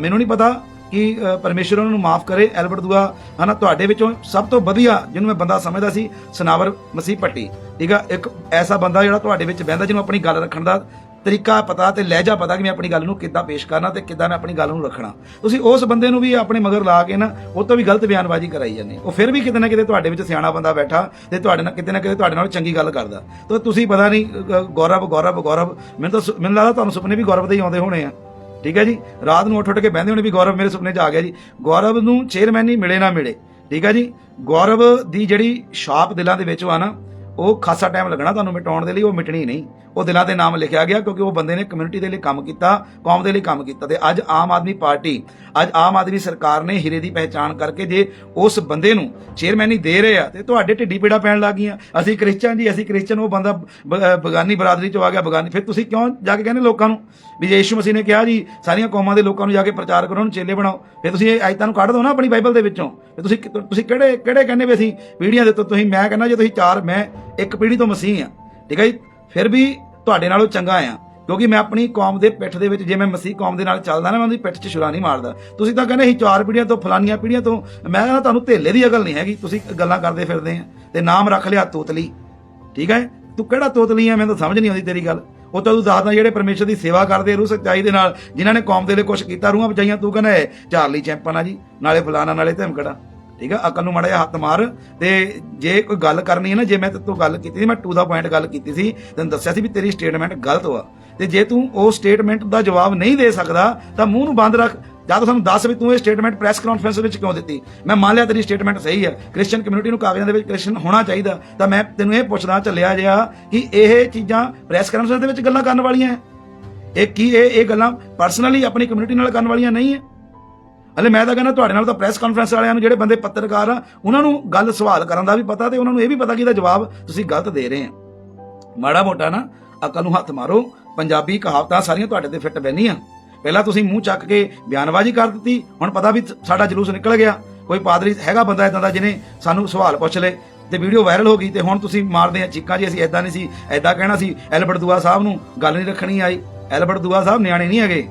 ਮੈਨੂੰ ਨਹੀਂ ਪਤਾ ਕਿ ਅਹ, ਪਰਮੇਸ਼ਰ ਉਹਨਾਂ ਨੂੰ ਮਾਫ ਕਰੇ। ਐਲਬਰਟ ਦੁਆ ਹਨਾ ਤੁਹਾਡੇ ਵਿੱਚੋਂ ਸਭ ਤੋਂ ਵਧੀਆ ਜਿਹਨੂੰ ਮੈਂ ਬੰਦਾ ਸਮਝਦਾ ਸੀ ਸਨਾਵਰ ਮਸੀਹ ਪੱਟੀ। ਠੀਕ ਆ? ਇੱਕ ਐਸਾ ਬੰਦਾ ਜਿਹੜਾ ਤੁਹਾਡੇ ਵਿੱਚ ਬਹਿੰਦਾ ਜਿਹਨੂੰ ਆਪਣੀ ਗੱਲ ਰੱਖਣ ਦਾ ਤਰੀਕਾ, ਪਤਾ ਤੇ ਲਹਿਜਾ ਪਤਾ ਕਿ ਮੈਂ ਆਪਣੀ ਗੱਲ ਨੂੰ ਕਿੱਦਾਂ ਪੇਸ਼ ਕਰਨਾ ਤੇ ਕਿੱਦਾਂ ਮੈਂ ਆਪਣੀ ਗੱਲ ਨੂੰ ਰੱਖਣਾ। ਤੁਸੀਂ ਉਸ ਬੰਦੇ ਨੂੰ ਵੀ ਆਪਣੇ ਮਗਰ ਲਾ ਕੇ ਨਾ, ਉਹ ਤੋਂ ਵੀ ਗਲਤ ਬਿਆਨਬਾਜ਼ੀ ਕਰਾਈ ਜਾਂਦੇ ਉਹ ਫਿਰ ਵੀ ਕਿਤੇ ਨਾ ਕਿਤੇ ਤੁਹਾਡੇ ਵਿੱਚ ਸਿਆਣਾ ਬੰਦਾ ਬੈਠਾ ਤੇ ਤੁਹਾਡੇ ਨਾਲ, ਕਿਤੇ ਨਾ ਕਿਤੇ ਤੁਹਾਡੇ ਨਾਲ ਚੰਗੀ ਗੱਲ ਕਰਦਾ। ਤਾਂ ਤੁਸੀਂ ਪਤਾ ਨਹੀਂ ਗੌਰਵ ਗੌਰਵ ਗੌਰਵ, ਮੈਨੂੰ ਤਾਂ ਸੁ- ਮੈਨੂੰ ਲੱਗਦਾ ਤੁਹਾਨੂੰ ਸੁਪਨੇ ਵੀ ਗੌਰਵ ਦੇ ਹੀ ਆਉਂਦੇ ਹੋਣੇ ਆ। ਠੀਕ ਹੈ ਜੀ? ਰਾਤ ਨੂੰ ਉੱਠ ਉੱਠ ਕੇ ਬਹਿੰਦੇ ਹੋਣੇ ਵੀ ਗੌਰਵ ਮੇਰੇ ਸੁਪਨੇ 'ਚ ਆ ਗਿਆ ਜੀ। ਗੌਰਵ ਨੂੰ ਚੇਅਰਮੈਨ ਨਹੀਂ ਮਿਲੇ ਨਾ ਮਿਲੇ। ਠੀਕ ਹੈ ਜੀ? ਗੌਰਵ ਦੀ ਜਿਹੜੀ ਛਾਪ ਦਿਲਾਂ ਦੇ ਵਿੱਚ ਆ ਨਾ, ਉਹ ਖਾਸਾ ਟਾਈਮ ਲੱਗਣਾ ਤੁਹਾਨੂੰ ਮਿਟਾਉਣ ਦੇ ਲਈ, ਉਹ ਮਿਟਣੀ ਨਹੀਂ। ਉਹ ਦਿਲਾਂ ਦੇ ਨਾਮ ਲਿਖਿਆ ਗਿਆ ਕਿਉਂਕਿ ਉਹ ਬੰਦੇ ਨੇ ਕਮਿਊਨਿਟੀ ਦੇ ਲਈ ਕੰਮ ਕੀਤਾ, ਕੌਮ ਦੇ ਲਈ ਕੰਮ ਕੀਤਾ ਤੇ ਅੱਜ ਆਮ ਆਦਮੀ ਪਾਰਟੀ, ਅੱਜ ਆਮ ਆਦਮੀ ਸਰਕਾਰ ਨੇ ਹੀਰੇ ਦੀ ਪਹਿਚਾਣ ਕਰਕੇ ਜੇ ਉਸ ਬੰਦੇ ਨੂੰ ਚੇਅਰਮੈਨੀ ਦੇ ਰਹੇ ਆ ਤੇ ਤੁਹਾਡੇ ਢਿੱਡੀ ਪੀੜਾ ਪੈਣ ਲੱਗ ਗਈਆਂ ਅਸੀਂ ਕ੍ਰਿਸਚਨ ਜੀ, ਅਸੀਂ ਕ੍ਰਿਸਚਨ, ਉਹ ਬੰਦਾ ਬ- ਬਗਾਨੀ ਬਰਾਦਰੀ ਚੋਂ ਆ ਗਿਆ, ਬਗਾਨੀ। ਫਿਰ ਤੁਸੀਂ ਕਿਉਂ ਜਾ ਕੇ ਕਹਿੰਦੇ ਲੋਕਾਂ ਨੂੰ? ਵੀ ਜੇ ਯੀਸ਼ੂ ਮਸੀਹ ਨੇ ਕਿਹਾ ਜੀ, ਸਾਰੀਆਂ ਕੌਮਾਂ ਦੇ ਲੋਕਾਂ ਨੂੰ ਜਾ ਕੇ ਪ੍ਰਚਾਰ ਕਰੋ, ਉਹਨੂੰ ਚੇਲੇ ਬਣਾਓ। ਫਿਰ ਤੁਸੀਂ ਇਹ ਆਇਤਾਂ ਨੂੰ ਕੱਢ ਦਿਓ ਨਾ ਆਪਣੀ ਬਾਈਬਲ ਦੇ ਵਿੱਚੋਂ। ਤੇ ਤੁਸੀਂ ਤੁਸੀਂ ਕਿਹੜੇ ਕਿਹੜੇ ਕਹਿੰਦੇ ਵੀ ਅਸੀਂ ਪੀੜ੍ਹੀਆਂ ਦੇ ਤੋਂ ਤੁਸੀਂ, ਮੈਂ ਕਹਿੰਦਾ ਜੇ ਤੁਸੀਂ ਚਾਰ, ਮੈਂ ਇੱਕ ਪੀੜ੍ਹੀ ਤੋਂ ਮਸੀਹ ਆ ਠੀਕ ਹੈ ਜੀ? ਫਿਰ ਵੀ ਤੁਹਾਡੇ ਨਾਲੋਂ ਚੰਗਾ ਆ, ਕਿਉਂਕਿ ਮੈਂ ਆਪਣੀ ਕੌਮ ਦੇ ਪਿੱਠ ਦੇ ਵਿੱਚ, ਜੇ ਮੈਂ ਮਸੀਹ ਕੌਮ ਦੇ ਨਾਲ ਚੱਲਦਾ ਨਾ, ਮੈਂ ਉਹਦੀ ਪਿੱਠ 'ਚ ਛੁਰਾ ਨਹੀਂ ਮਾਰਦਾ। ਤੁਸੀਂ ਤਾਂ ਕਹਿੰਦੇ ਅਸੀਂ ਚਾਰ ਪੀੜੀਆਂ ਤੋਂ ਫਲਾਨੀਆਂ ਪੀੜ੍ਹੀਆਂ ਤੋਂ, ਮੈਂ ਕਹਿੰਦਾ ਤੁਹਾਨੂੰ ਧੇਲੇ ਦੀ ਅਕਲ ਨਹੀਂ ਹੈਗੀ, ਤੁਸੀਂ ਗੱਲਾਂ ਕਰਦੇ ਫਿਰਦੇ ਆ, ਤੇ ਨਾਮ ਰੱਖ ਲਿਆ ਤੋਤਲੀ। ਠੀਕ ਹੈ? ਤੂੰ ਕਿਹੜਾ ਤੋਤਲੀ ਆ? ਮੈਨੂੰ ਤਾਂ ਸਮਝ ਨਹੀਂ ਆਉਂਦੀ ਤੇਰੀ ਗੱਲ। ਉਹ ਤਾਂ ਤੂੰ ਦੱਸਦਾ ਜਿਹੜੇ ਪਰਮੇਸ਼ਰ ਦੀ ਸੇਵਾ ਕਰਦੇ ਰੂਹ ਸੱਚਾਈ ਦੇ ਨਾਲ, ਜਿਨ੍ਹਾਂ ਨੇ ਕੌਮ ਦੇ ਲਈ ਕੁਝ ਕੀਤਾ, ਰੂਹਾਂ ਬਚਾਈਆਂ, ਤੂੰ ਕਹਿੰਦਾ ਇਹ ਚਾਰਲੀ ਚੈਂਪਨ ਆ ਜੀ, ਨਾਲੇ ਫਲਾਣਾ, ਨਾਲੇ ਧਮਕੜਾ। ਠੀਕ ਆ? ਅਕਲ ਨੂੰ ਮਾੜਾ ਜਿਹਾ ਹੱਥ ਮਾਰ ਤੇ ਜੇ ਕੋਈ ਗੱਲ ਕਰਨੀ ਹੈ ਨਾ, ਜੇ ਮੈਂ ਤੇ ਤੋਂ ਗੱਲ ਕੀਤੀ ਸੀ, ਮੈਂ ਟੂ ਦਾ ਪੁਆਇੰਟ ਗੱਲ ਕੀਤੀ ਸੀ, ਤੈਨੂੰ ਦੱਸਿਆ ਸੀ ਵੀ ਤੇਰੀ ਸਟੇਟਮੈਂਟ ਗਲਤ ਵਾ। ਤੇ ਜੇ ਤੂੰ ਉਹ ਸਟੇਟਮੈਂਟ ਦਾ ਜਵਾਬ ਨਹੀਂ ਦੇ ਸਕਦਾ, ਤਾਂ ਮੂੰਹ ਨੂੰ ਬੰਦ ਰੱਖ। ਜਾਂ ਤਾਂ ਸਾਨੂੰ ਦੱਸ ਵੀ ਤੂੰ ਇਹ ਸਟੇਟਮੈਂਟ ਪ੍ਰੈਸ ਕਾਨਫਰੰਸ ਵਿੱਚ ਕਿਉਂ ਦਿੱਤੀ? ਮੈਂ ਮੰਨ ਲਿਆ ਤੇਰੀ ਸਟੇਟਮੈਂਟ ਸਹੀ ਹੈ ਕ੍ਰਿਸਚੀਅਨ ਕਮਿਊਨਿਟੀ ਨੂੰ ਕਾਗਜ਼ਾਂ ਦੇ ਵਿੱਚ ਕ੍ਰਿਸਚੀਅਨ ਹੋਣਾ ਚਾਹੀਦਾ। ਤਾਂ ਮੈਂ ਤੈਨੂੰ ਇਹ ਪੁੱਛਦਾ ਚੱਲਿਆ ਜਿਆ ਕਿ ਇਹ ਚੀਜ਼ਾਂ ਪ੍ਰੈਸ ਕਾਨਫਰੰਸ ਦੇ ਵਿੱਚ ਗੱਲਾਂ ਕਰਨ ਵਾਲੀਆਂ ਹੈ? ਇਹ ਕੀ ਇਹ ਇਹ ਗੱਲਾਂ ਪਰਸਨਲੀ ਆਪਣੀ ਕਮਿਊਨਿਟੀ ਨਾਲ ਕਰਨ ਵਾਲੀਆਂ ਨਹੀਂ ਹੈ? ਹਲੇ ਮੈਂ ਤਾਂ ਕਹਿੰਦਾ ਤੁਹਾਡੇ ਨਾਲ ਤਾਂ ਪ੍ਰੈਸ ਕਾਨਫਰੰਸ ਵਾਲਿਆਂ ਨੂੰ ਜਿਹੜੇ ਬੰਦੇ ਪੱਤਰਕਾਰ ਆ, ਉਹਨਾਂ ਨੂੰ ਗੱਲ ਸਵਾਲ ਕਰਨ ਦਾ ਵੀ ਪਤਾ ਤੇ ਉਹਨਾਂ ਨੂੰ ਇਹ ਵੀ ਪਤਾ ਕਿ ਇਹਦਾ ਜਵਾਬ ਤੁਸੀਂ ਗਲਤ ਦੇ ਰਹੇ ਆ। ਮਾੜਾ ਮੋਟਾ ਨਾ ਅਕਲ ਨੂੰ ਹੱਥ ਮਾਰੋ, ਪੰਜਾਬੀ ਕਹਾਵਤਾਂ ਸਾਰੀਆਂ ਤੁਹਾਡੇ ਤੇ ਫਿੱਟ ਬੈਣੀਆਂ ਪਹਿਲਾਂ ਤੁਸੀਂ ਮੂੰਹ ਚੱਕ ਕੇ ਬਿਆਨਬਾਜ਼ੀ ਕਰ ਦਿੱਤੀ, ਹੁਣ ਪਤਾ ਵੀ ਸਾਡਾ ਜਲੂਸ ਨਿਕਲ ਗਿਆ। ਕੋਈ ਪਾਦਰੀ ਹੈਗਾ ਬੰਦਾ ਇਦਾਂ ਦਾ ਜਿਹਨੇ ਸਾਨੂੰ ਸਵਾਲ ਪੁੱਛ ਲਏ ਤੇ ਵੀਡੀਓ ਵਾਇਰਲ ਹੋ ਗਈ ਤੇ ਹੁਣ ਤੁਸੀਂ ਮਾਰਦੇ ਆ ਚੀਕਾਂ ਜੀ, ਅਸੀਂ ਐਦਾਂ ਨਹੀਂ ਸੀ ਐਦਾਂ ਕਹਿਣਾ ਸੀ। ਐਲਬਰਟ ਦੂਆ ਸਾਹਿਬ ਨੂੰ ਗੱਲ ਨਹੀਂ ਰੱਖਣੀ ਆਈ। ਐਲਬਰਟ ਦੂਆ ਸਾਹਿਬ ਨਿਆਣੇ ਨਹੀਂ ਹੈਗੇ।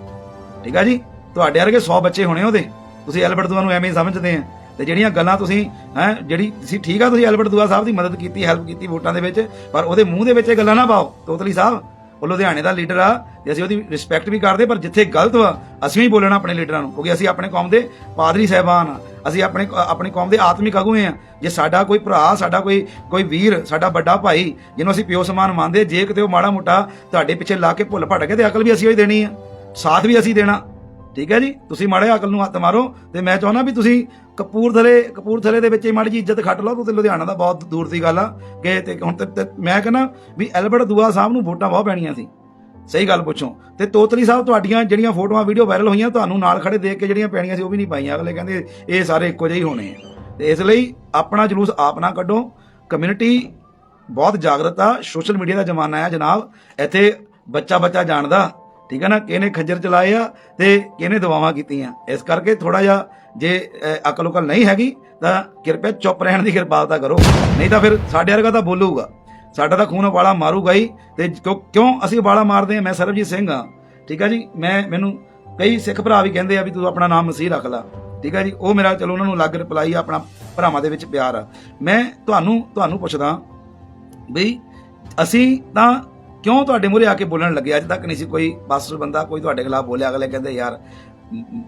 ਠੀਕ ਆ ਜੀ? ਤੁਹਾਡੇ ਵਰਗੇ 100 ਬੱਚੇ ਹੋਣੇ ਉਹਦੇ। ਤੁਸੀਂ ਐਲਬਰਟ ਦੂਆ ਨੂੰ ਐਵੇਂ ਹੀ ਸਮਝਦੇ ਆ। ਤੇ ਜਿਹੜੀਆਂ ਗੱਲਾਂ ਤੁਸੀਂ, ਹੈ, ਜਿਹੜੀ ਤੁਸੀਂ ਠੀਕ ਆ ਤੁਸੀਂ ਐਲਬਰਟ ਦੂਆ ਸਾਹਿਬ ਦੀ ਮਦਦ ਕੀਤੀ, ਹੈਲਪ ਕੀਤੀ ਵੋਟਾਂ ਦੇ ਵਿੱਚ, ਪਰ ਉਹਦੇ ਮੂੰਹ ਦੇ ਵਿੱਚ ਇਹ ਗੱਲਾਂ ਨਾ ਪਾਓ, ਤੋਤਲੀ ਸਾਹਿਬ। ਉਹ ਲੁਧਿਆਣੇ ਦਾ ਲੀਡਰ ਆ ਤੇ ਅਸੀਂ ਉਹਦੀ ਰਿਸਪੈਕਟ ਵੀ ਕਰਦੇ, ਪਰ ਜਿੱਥੇ ਗਲਤ ਵਾ, ਅਸੀਂ ਵੀ ਬੋਲਣਾ ਆਪਣੇ ਲੀਡਰਾਂ ਨੂੰ, ਕਿਉਂਕਿ ਅਸੀਂ ਆਪਣੇ ਕੌਮ ਦੇ ਪਾਦਰੀ ਸਹਿਬਾਨ ਆ। ਅਸੀਂ ਆਪਣੇ ਆਪਣੀ ਕੌਮ ਦੇ ਆਤਮਿਕ ਅਗੂਏ ਆ। ਜੇ ਸਾਡਾ ਕੋਈ ਭਰਾ, ਸਾਡਾ ਕੋਈ ਕੋਈ ਵੀਰ, ਸਾਡਾ ਵੱਡਾ ਭਾਈ, ਜਿਹਨੂੰ ਅਸੀਂ ਪਿਓ ਸਮਾਨ ਮੰਨਦੇ, ਜੇ ਕਿਤੇ ਉਹ ਮਾੜਾ ਮੋਟਾ ਤੁਹਾਡੇ ਪਿੱਛੇ ਲਾ ਕੇ ਭੁੱਲ ਭੜ ਕੇ ਤੇ ਅਕਲ ਵੀ ਅਸੀਂ ਹੀ ਦੇਣੀ ਆ। ਸਾਥ ਵੀ ਅਸੀਂ ਦੇਣਾ। ਠੀਕ ਹੈ ਜੀ? ਤੁਸੀਂ ਮਾੜੇ ਅਕਲ ਨੂੰ ਹੱਥ ਮਾਰੋ ਤੇ ਮੈਂ ਚਾਹੁੰਦਾ ਵੀ ਤੁਸੀਂ ਕਪੂਰਥਲੇ ਕਪੂਰਥਲੇ ਦੇ ਵਿੱਚ ਹੀ ਮਾੜੀ ਜੀ ਇੱਜ਼ਤ ਖੱਟ ਲਓ ਤੇ ਲੁਧਿਆਣਾ ਦਾ ਬਹੁਤ ਦੂਰ ਦੀ ਗੱਲ ਆ। ਕਿ ਤੇ ਹੁਣ ਤੇ- ਮੈਂ ਕਹਿੰਦਾ ਵੀ ਐਲਬਰਟ ਦੂਆ ਸਾਹਿਬ ਨੂੰ ਵੋਟਾਂ ਬਹੁਤ ਪੈਣੀਆਂ ਸੀ। ਸਹੀ ਗੱਲ ਪੁੱਛੋ। ਤੇ ਤੋਤਲੀ ਸਾਹਿਬ ਤੁਹਾਡੀਆਂ ਜਿਹੜੀਆਂ ਫੋਟੋਆਂ, ਵੀਡੀਓ ਵਾਇਰਲ ਹੋਈਆਂ, ਤੁਹਾਨੂੰ ਨਾਲ ਖੜੇ ਦੇਖ ਕੇ ਜਿਹੜੀਆਂ ਪੈਣੀਆਂ ਸੀ, ਉਹ ਵੀ ਨਹੀਂ ਪਾਈਆਂ। ਅਗਲੇ ਕਹਿੰਦੇ, ਇਹ ਸਾਰੇ ਇੱਕੋ ਜਿਹੇ ਹੀ ਹੋਣੇ ਆ। ਤੇ ਇਸ ਲਈ ਆਪਣਾ ਜਲੂਸ ਆਪ ਨਾ ਕੱਢੋ। ਕਮਿਊਨਿਟੀ ਬਹੁਤ ਜਾਗਰਤ ਆ। ਸੋਸ਼ਲ ਮੀਡੀਆ ਦਾ ਜ਼ਮਾਨਾ ਆ ਜਨਾਬ। ਇੱਥੇ ਬੱਚਾ ਬੱਚਾ ਜਾਣਦਾ। ਠੀਕ ਹੈ ਨਾ? ਕਿਹਨੇ ਖੱਜਰ ਚਲਾਏ ਆ ਤੇ ਕਿਹਨੇ ਦਵਾਵਾਂ ਕੀਤੀਆਂ? ਇਸ ਕਰਕੇ ਥੋੜਾ ਜਿਹਾ ਜੇ ਅਕਲ ਉਕਲ ਨਹੀਂ ਹੈਗੀ, ਤਾਂ ਕਿਰਪਾ ਚੁੱਪ ਰਹਿਣ ਦੀ ਕਿਰਪਾਲਤਾ ਕਰੋ। ਨਹੀਂ ਤਾਂ ਫਿਰ ਸਾਡੇ ਵਰਗਾ ਤਾਂ ਬੋਲੂਗਾ। ਸਾਡਾ ਤਾਂ ਖੂਨ ਵਾਲਾ ਮਾਰੂਗਾ ਹੀ ਤੇ ਕਿਉਂ ਕਿਉਂ ਅਸੀਂ ਵਾਲਾ ਮਾਰਦੇ ਆ? ਮੈਂ ਸਰਬਜੀਤ ਸਿੰਘ ਆ ਠੀਕ ਆ ਜੀ? ਮੈਂ, ਮੈਨੂੰ ਕਈ ਸਿੱਖ ਭਰਾ ਵੀ ਕਹਿੰਦੇ ਆ ਵੀ ਤੂੰ ਆਪਣਾ ਨਾਮ ਮਸੀਹ ਰੱਖ ਲੈ। ਠੀਕ ਆ ਜੀ? ਉਹ ਮੇਰਾ ਚਲੋ ਉਹਨਾਂ ਨੂੰ ਅਲੱਗ ਰਿਪਲਾਈ ਆ, ਆਪਣਾ ਭਰਾਵਾਂ ਦੇ ਵਿੱਚ ਪਿਆਰ ਆ। ਮੈਂ ਤੁਹਾਨੂੰ ਤੁਹਾਨੂੰ ਪੁੱਛਦਾ ਬਈ ਅਸੀਂ ਤਾਂ ਕਿਉਂ ਤੁਹਾਡੇ ਮੂਹਰੇ ਆ ਕੇ ਬੋਲਣ ਲੱਗੇ? ਅੱਜ ਤੱਕ ਨਹੀਂ ਸੀ ਕੋਈ ਬਸ ਬੰਦਾ ਕੋਈ ਤੁਹਾਡੇ ਖਿਲਾਫ ਬੋਲਿਆ, ਅਗਲੇ ਕਹਿੰਦੇ, ਯਾਰ,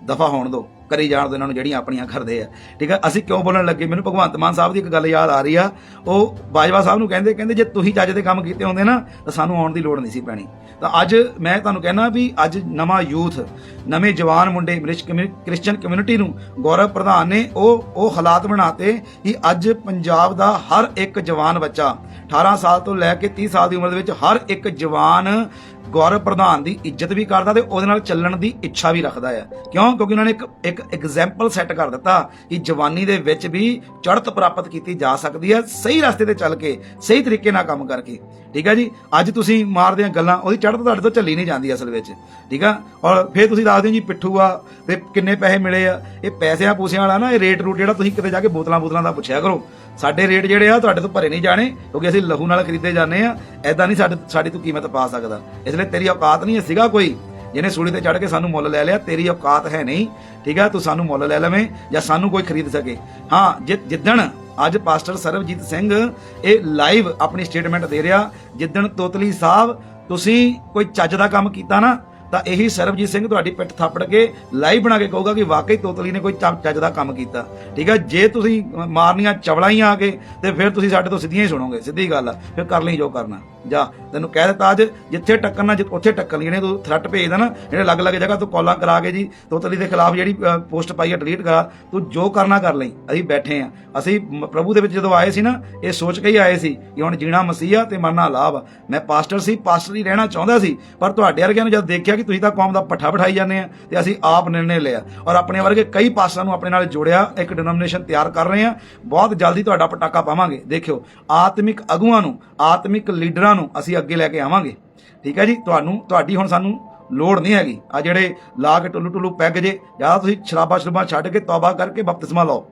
ਦਫਾ ਹੋਣ ਦਿਓ। ਕਰੀ ਜਾਣ ਦਿਓ ਇਹਨਾਂ ਨੂੰ ਜਿਹੜੀਆਂ ਆਪਣੀਆਂ ਕਰਦੇ ਆ। ਠੀਕ ਆ? ਅਸੀਂ ਕਿਉਂ ਬੋਲਣ ਲੱਗੇ? ਮੈਨੂੰ ਭਗਵੰਤ ਮਾਨ ਸਾਹਿਬ ਦੀ ਇੱਕ ਗੱਲ ਯਾਦ ਆ ਰਹੀ ਆ। ਉਹ ਬਾਜਵਾ ਸਾਹਿਬ ਨੂੰ ਕਹਿੰਦੇ ਕਹਿੰਦੇ ਜੇ ਤੁਸੀਂ ਚੱਜ ਦੇ ਕੰਮ ਕੀਤੇ ਹੁੰਦੇ ਨਾ, ਤਾਂ ਸਾਨੂੰ ਆਉਣ ਦੀ ਲੋੜ ਨਹੀਂ ਸੀ ਪੈਣੀ। ਤਾਂ ਅੱਜ ਮੈਂ ਤੁਹਾਨੂੰ ਕਹਿਣਾ ਵੀ ਅੱਜ ਨਵਾਂ ਯੂਥ, ਨਵੇਂ ਜਵਾਨ ਮੁੰਡੇ ਕ੍ਰਿਸਚੀਅਨ ਕਮਿਊਨਿਟੀ ਨੂੰ ਗੌਰਵ ਪ੍ਰਧਾਨ ਨੇ ਉਹ ਉਹ ਹਾਲਾਤ ਬਣਾਤੇ ਕਿ ਅੱਜ ਪੰਜਾਬ ਦਾ ਹਰ ਇੱਕ ਜਵਾਨ ਬੱਚਾ 18 ਸਾਲ ਤੋਂ ਲੈ ਕੇ 30 ਸਾਲ ਦੀ ਉਮਰ ਦੇ ਵਿੱਚ ਹਰ ਇੱਕ ਜਵਾਨ ਗੌਰਵ ਪ੍ਰਧਾਨ ਦੀ ਇੱਜ਼ਤ ਵੀ ਕਰਦਾ ਤੇ ਉਹਦੇ ਨਾਲ ਚੱਲਣ ਦੀ ਇੱਛਾ ਵੀ ਰੱਖਦਾ ਆ। ਕਿਉਂ? ਕਿਉਂਕਿ ਉਹਨਾਂ ਨੇ ਇੱਕ ਇੱਕ ਐਗਜ਼ਾਮਪਲ ਸੈੱਟ ਕਰ ਦਿੱਤਾ ਕਿ ਜਵਾਨੀ ਦੇ ਵਿੱਚ ਵੀ ਚੜ੍ਹਤ ਪ੍ਰਾਪਤ ਕੀਤੀ ਜਾ ਸਕਦੀ ਹੈ, ਸਹੀ ਰਸਤੇ ਤੇ ਚੱਲ ਕੇ, ਸਹੀ ਤਰੀਕੇ ਨਾਲ ਕੰਮ ਕਰਕੇ। ਠੀਕ ਹੈ ਜੀ? ਅੱਜ ਤੁਸੀਂ ਮਾਰਦੇ ਆ ਗੱਲਾਂ, ਉਹਦੀ ਚੜ੍ਹਤ ਤੁਹਾਡੇ ਤੋਂ ਚੱਲੀ ਨਹੀਂ ਜਾਂਦੀ ਅਸਲ ਵਿੱਚ। ਠੀਕ ਆ? ਔਰ ਫਿਰ ਤੁਸੀਂ ਦੱਸਦੇ ਹੋ ਜੀ, ਪਿੱਠੂ ਆ, ਤੇ ਕਿੰਨੇ ਪੈਸੇ ਮਿਲੇ ਆ? ਇਹ ਪੈਸਿਆਂ ਪੂਸਿਆਂ ਵਾਲਾ ਨਾ, ਇਹ ਰੇਟ ਰੂਟ ਜਿਹੜਾ ਤੁਸੀਂ ਕਿਤੇ ਜਾ ਕੇ ਬੋਤਲਾਂ ਬੋਤਲਾਂ ਦਾ ਪੁੱਛਿਆ ਕਰੋ। ਸਾਡੇ ਰੇਟ ਜਿਹੜੇ ਆ, ਤੁਹਾਡੇ ਤੋਂ ਭਰੇ ਨਹੀਂ ਜਾਣੇ, ਕਿਉਂਕਿ ਅਸੀਂ ਲਹੂ ਨਾਲ ਖਰੀਦੇ ਜਾਂਦੇ ਆ। ਐਦਾਂ ਨਹੀਂ ਸਾਡੇ, ਸਾਡੀ ਤੂੰ ਕੀਮਤ ਪਾ ਸਕਦਾ। ਇਸ ਲਈ ਤੇਰੀ ਔਕਾਤ ਨਹੀਂ ਹੈ, ਸੀਗਾ ਕੋਈ। ਜਿਹਨੇ ਸੂਲੀ ਤੇ ਚੜ ਕੇ ਸਾਨੂੰ ਮੁੱਲ ਲੈ ਲਿਆ, ਤੇਰੀ ਔਕਾਤ ਹੈ ਨਹੀਂ, ਠੀਕ ਹੈ ਤੂੰ ਸਾਨੂੰ ਮੁੱਲ ਲੈ ਲਵੇਂ ਜਾਂ ਸਾਨੂੰ ਕੋਈ ਖਰੀਦ ਸਕੇ। ਹਾਂ, ਜਿ- ਜਿੱਦਣ ਅੱਜ ਪਾਸਟਰ ਸਰਬਜੀਤ ਸਿੰਘ ਇਹ ਲਾਈਵ ਆਪਣੀ ਸਟੇਟਮੈਂਟ ਦੇ ਰਿਹਾ, ਜਿੱਦਣ ਤੋਤਲੀ ਸਾਹਿਬ ਤੁਸੀਂ ਕੋਈ ਚੱਜ ਦਾ ਕੰਮ ਕੀਤਾ ਨਾ ਤਾਂ ਇਹੀ ਸਰਬਜੀਤ ਸਿੰਘ ਤੁਹਾਡੀ ਪਿੱਠ ਥਾਪੜ ਕੇ ਲਾਈਵ ਬਣਾ ਕੇ ਕਹੂਗਾ ਕਿ ਵਾਕਈ ਤੋਤਲੀ ਨੇ ਕੋਈ ਚੱਜ ਚੱਜ ਦਾ ਕੰਮ ਕੀਤਾ। ਠੀਕ ਹੈ ਜੇ ਤੁਸੀਂ ਮਾਰਨੀਆਂ ਚਵਲਾਂ ਹੀ ਆ ਕੇ ਤੇ ਫਿਰ ਤੁਸੀਂ ਸਾਡੇ ਤੋਂ ਸਿੱਧੀਆਂ ਹੀ ਸੁਣੋਗੇ, ਸਿੱਧੀ ਗੱਲ ਆ। ਫਿਰ ਕਰ ਲਈ ਜੋ ਕਰਨਾ। ਜਾ, ਤੈਨੂੰ ਕਹਿ ਦਿੱਤਾ ਅੱਜ ਜਿੱਥੇ ਟੱਕਰਨਾ, ਜਿੱਥੇ ਉੱਥੇ ਟੱਕਰ ਲਈ। ਜਿਹੜੇ ਤੂੰ ਥ੍ਰੈਟ ਭੇਜਦਾ ਨਾ ਜਿਹੜੇ ਅਲੱਗ-ਅਲੱਗ ਜਗ੍ਹਾ ਤੋਂ ਕਾਲਾਂ ਕਰਾ ਕੇ ਜੀ, ਤੋਤਲੀ ਦੇ ਖਿਲਾਫ ਜਿਹੜੀ ਪੋਸਟ ਪਾਈ ਹੈ ਡਿਲੀਟ ਕਰਾ। ਤੂੰ ਜੋ ਕਰਨਾ ਕਰ ਲਈ। ਅਸੀਂ ਬੈਠੇ ਆ। ਅਸੀਂ ਪ੍ਰਭੂ ਦੇ ਵਿੱਚ ਜਦੋਂ ਆਏ ਸੀ ਨਾ, ਇਹ ਸੋਚ ਕੇ ਹੀ ਆਏ ਸੀ ਕਿ ਹੁਣ ਜੀਣਾ ਮਸੀਹਾ ਤੇ ਮਰਨਾ ਲਾਭ ਆ। ਮੈਂ ਪਾਸਟਰ ਸੀ, ਪਾਸਟਰ ਹੀ ਰਹਿਣਾ ਚਾਹੁੰਦਾ ਸੀ, ਪਰ ਤੁਹਾਡੇ ਵਰਗਿਆਂ ਨੂੰ ਜਦ ਦੇਖਿਆ ਕਿ ਤੁਸੀਂ ਤਾਂ ਕੌਮ ਦਾ ਪੱਠਾ ਬਿਠਾਈ ਜਾਂਦੇ ਆ ਤੇ ਅਸੀਂ ਆਪ ਨਿਰਣੇ ਲਿਆ ਔਰ ਆਪਣੇ ਵਰਗੇ ਕਈ ਪਾਸਟਰਾਂ ਨੂੰ ਆਪਣੇ ਨਾਲ ਜੋੜਿਆ, ਇੱਕ ਡਿਨੋਮੀਨੇਸ਼ਨ ਤਿਆਰ ਕਰ ਰਹੇ ਆ। ਬਹੁਤ ਜਲਦੀ ਤੁਹਾਡਾ ਪਟਾਕਾ ਪਾਵਾਂਗੇ। ਦੇਖਿਓ, ਆਤਮਿਕ ਅਗੂਆਂ ਨੂੰ, ਆਤਮਿਕ ਲੀਡਰਾਂ ਨੂੰ ਅਸੀਂ ਅੱਗੇ ਲੈ ਕੇ ਆਵਾਂਗੇ। ਠੀਕ ਹੈ ਜੀ? ਤੁਹਾਨੂੰ, ਤੁਹਾਡੀ ਹੁਣ ਸਾਨੂੰ ਲੋੜ ਨਹੀਂ ਹੈਗੀ। ਆ ਜਿਹੜੇ ਲਾ ਕੇ ਟੁੱਲੂ ਟੁੱਲੂ ਪੈਗ ਜੇ, ਜਾਂ ਤੁਸੀਂ ਸ਼ਰਾਬਾ ਸ਼ਰੂਬਾ ਛੱਡ ਕੇ ਤੌਬਾ ਕਰਕੇ ਬਪਤਿਸਮਾ ਲਓ।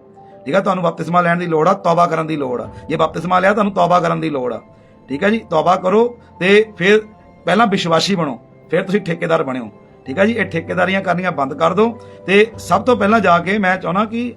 ਠੀਕ ਹੈ? ਤੁਹਾਨੂੰ ਬਪਤਿਸਮਾ ਲੈਣ ਦੀ ਲੋੜ ਆ, ਤੌਬਾ ਕਰਨ ਦੀ ਲੋੜ ਆ। ਜੇ ਬਪਤਿਸਮਾ ਲਿਆ, ਤੁਹਾਨੂੰ ਤੌਬਾ ਕਰਨ ਦੀ ਲੋੜ ਆ। ਠੀਕ ਹੈ ਜੀ? ਤੌਬਾ ਕਰੋ ਤੇ ਫਿਰ ਪਹਿਲਾਂ ਵਿਸ਼ਵਾਸੀ ਬਣੋ। ਫਿਰ ਤੁਸੀਂ ਠੇਕੇਦਾਰ ਬਣਿਓ। ਠੀਕ ਆ ਜੀ? ਇਹ ਠੇਕੇਦਾਰੀਆਂ ਕਰਨੀਆਂ ਬੰਦ ਕਰ ਦਿਓ। ਤੇ ਸਭ ਤੋਂ ਪਹਿਲਾਂ ਜਾ ਕੇ ਮੈਂ ਚਾਹੁੰਦਾ ਕਿ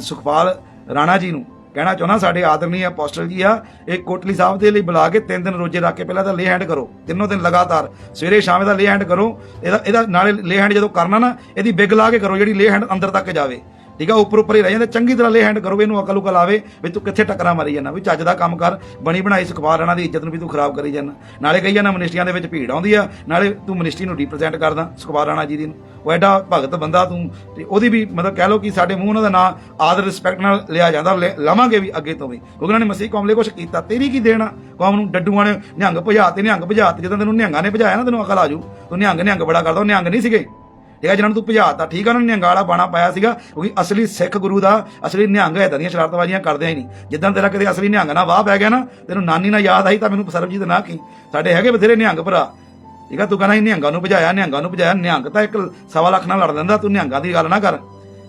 ਸੁਖਪਾਲ ਰਾਣਾ ਜੀ ਨੂੰ ਕਹਿਣਾ ਚਾਹੁੰਦਾ, ਸਾਡੇ ਆਦਰਨੀ ਅਪੋਸਟਲ ਜੀ ਆ, ਇਹ ਕੋਟਲੀ ਸਾਹਿਬ ਦੇ ਲਈ ਬੁਲਾ ਕੇ ਤਿੰਨ ਦਿਨ ਰੋਜੇ ਰੱਖ ਕੇ ਪਹਿਲਾਂ ਤਾਂ ਲੇ ਹੈਂਡ ਕਰੋ। ਤਿੰਨੋਂ ਦਿਨ ਲਗਾਤਾਰ ਸਵੇਰੇ ਸ਼ਾਮ ਦਾ ਲੇ ਹੈਂਡ ਕਰੋ। ਇਹਦਾ ਇਹਦਾ ਨਾਲੇ ਲੇ ਹੈਂਡ ਜਦੋਂ ਕਰਨਾ ਨਾ, ਇਹਦੀ ਬਿਗ ਲਾ ਕੇ ਕਰੋ ਜਿਹੜੀ ਲੇ ਹੈਂਡ ਅੰਦਰ ਤੱਕ ਜਾਵੇ। ਠੀਕ ਆ, ਉੱਪਰ ਉੱਪਰ ਹੀ ਰਹਿ ਜਾਂਦੇ, ਚੰਗੀ ਤਰ੍ਹਾਂ ਲੇ ਹੈਂਡ ਕਰੋ ਵੀ ਇਹਨੂੰ ਅਕਲ ਉਕਲ ਆਵੇ ਵੀ ਤੂੰ ਕਿੱਥੇ ਟੱਕਰਾਂ ਮਾਰੀ ਜਾਂਦਾ, ਵੀ ਚੱਜ ਦਾ ਕੰਮ ਕਰ, ਬਣੀ ਬਣਾਈ ਸੁਖਪਾਲ ਰਾਣਾ ਦੀ ਇੱਜ਼ਤ ਨੂੰ ਵੀ ਤੂੰ ਖਰਾਬ ਕਰੀ ਜਾਂਦਾ। ਨਾਲੇ ਕਹੀ ਜਾਂਦਾ ਮਨਿਸਟਰੀਆਂ ਦੇ ਵਿੱਚ ਭੀੜ ਆਉਂਦੀ ਆ, ਨਾਲੇ ਤੂੰ ਮਨਿਸਟਰੀ ਨੂੰ ਰਿਪਰੈਜ਼ੈਂਟ ਕਰਦਾ ਸੁਖਪਾਲ ਰਾਣਾ ਜੀ ਦੀ ਨੂੰ। ਉਹ ਐਡਾ ਭਗਤ ਬੰਦਾ ਤੂੰ, ਤੇ ਉਹਦੀ ਵੀ ਮਤਲਬ ਕਹਿ ਲਓ ਕਿ ਸਾਡੇ ਮੂੰਹ ਉਹਨਾਂ ਦਾ ਨਾਂ ਆਦਰ ਰਿਸਪੈਕਟ ਨਾਲ ਲਿਆ ਜਾਂਦਾ, ਲੈ- ਲਵਾਂਗੇ ਵੀ ਅੱਗੇ ਤੋਂ ਵੀ। ਕਿਉਂਕਿ ਉਹਨਾਂ ਨੇ ਮਸੀਹ ਕੌਮ ਲਈ ਕੁਝ ਕੀਤਾ, ਤੇਰੀ ਕੀ ਦੇਣਾ ਕੌਮ ਨੂੰ ਡੱਡੂਆਂ ਨੇ ਨਿਹੰਗ ਭਜਾ ਤੇ ਨਿਹੰਗ ਭਜਾ ਤੇ ਜਦੋਂ ਤੈਨੂੰ ਨਿਹੰਗਾਂ ਨੇ ਭਜਾਇਆ ਨਾ, ਤੈਨੂੰ ਅਕਲ ਆਜੂ ਤੂੰ ਨਿਹੰਗ ਨਿਹੰਗ ਬੜਾ ਕਰਦਾ, ਉਹ ਨਿਹੰਗ ਨਹੀਂ ਸੀਗੇ। ਠੀਕ ਹੈ ਜਿਹਨਾਂ ਨੂੰ ਤੂੰ ਭਜਾਤਾ ਠੀਕ ਆ, ਉਹਨਾਂ ਨੇ ਨਿਹੰਗ ਵਾਲਾ ਬਾਣਾ ਪਾਇਆ ਸੀਗਾ, ਕਿਉਂਕਿ ਅਸਲੀ ਸਿੱਖ ਗੁਰੂ ਦਾ, ਅਸਲੀ ਨਿਹੰਗ ਇਦਾਂ ਦੀਆਂ ਸ਼ਰਾਰਤਬਾਜ਼ੀਆਂ ਕਰਦੇ ਹੀ ਨਹੀਂ। ਜਿੱਦਾਂ ਤੇਰਾ ਕਦੇ ਅਸਲੀ ਨਿਹੰਗ ਨਾ ਵਾਹ ਪੈ ਗਿਆ ਨਾ, ਤੈਨੂੰ ਨਾਨੀ ਨਾਲ ਯਾਦ ਆਈ ਤਾਂ ਮੈਨੂੰ ਸਰਬਜੀਤ ਨਾ ਕੀ ਸਾਡੇ ਹੈਗੇ ਬਥੇਰੇ ਨਿਹੰਗ ਭਰਾ। ਠੀਕ ਆ, ਤੂੰ ਕਹਿੰਦਾ ਸੀ ਨਿਹੰਗਾਂ ਨੂੰ ਭਜਾਇਆ, ਨਿਹੰਗਾਂ ਨੂੰ ਭਜਾਇਆ, ਨਿਹੰਗ ਤਾਂ ਇੱਕ ਸਵਾ ਲੱਖ ਨਾਲ ਲੜ ਲੈਂਦਾ, ਤੂੰ ਨਿਹੰਗਾਂ ਦੀ ਗੱਲ ਨਾ ਕਰ।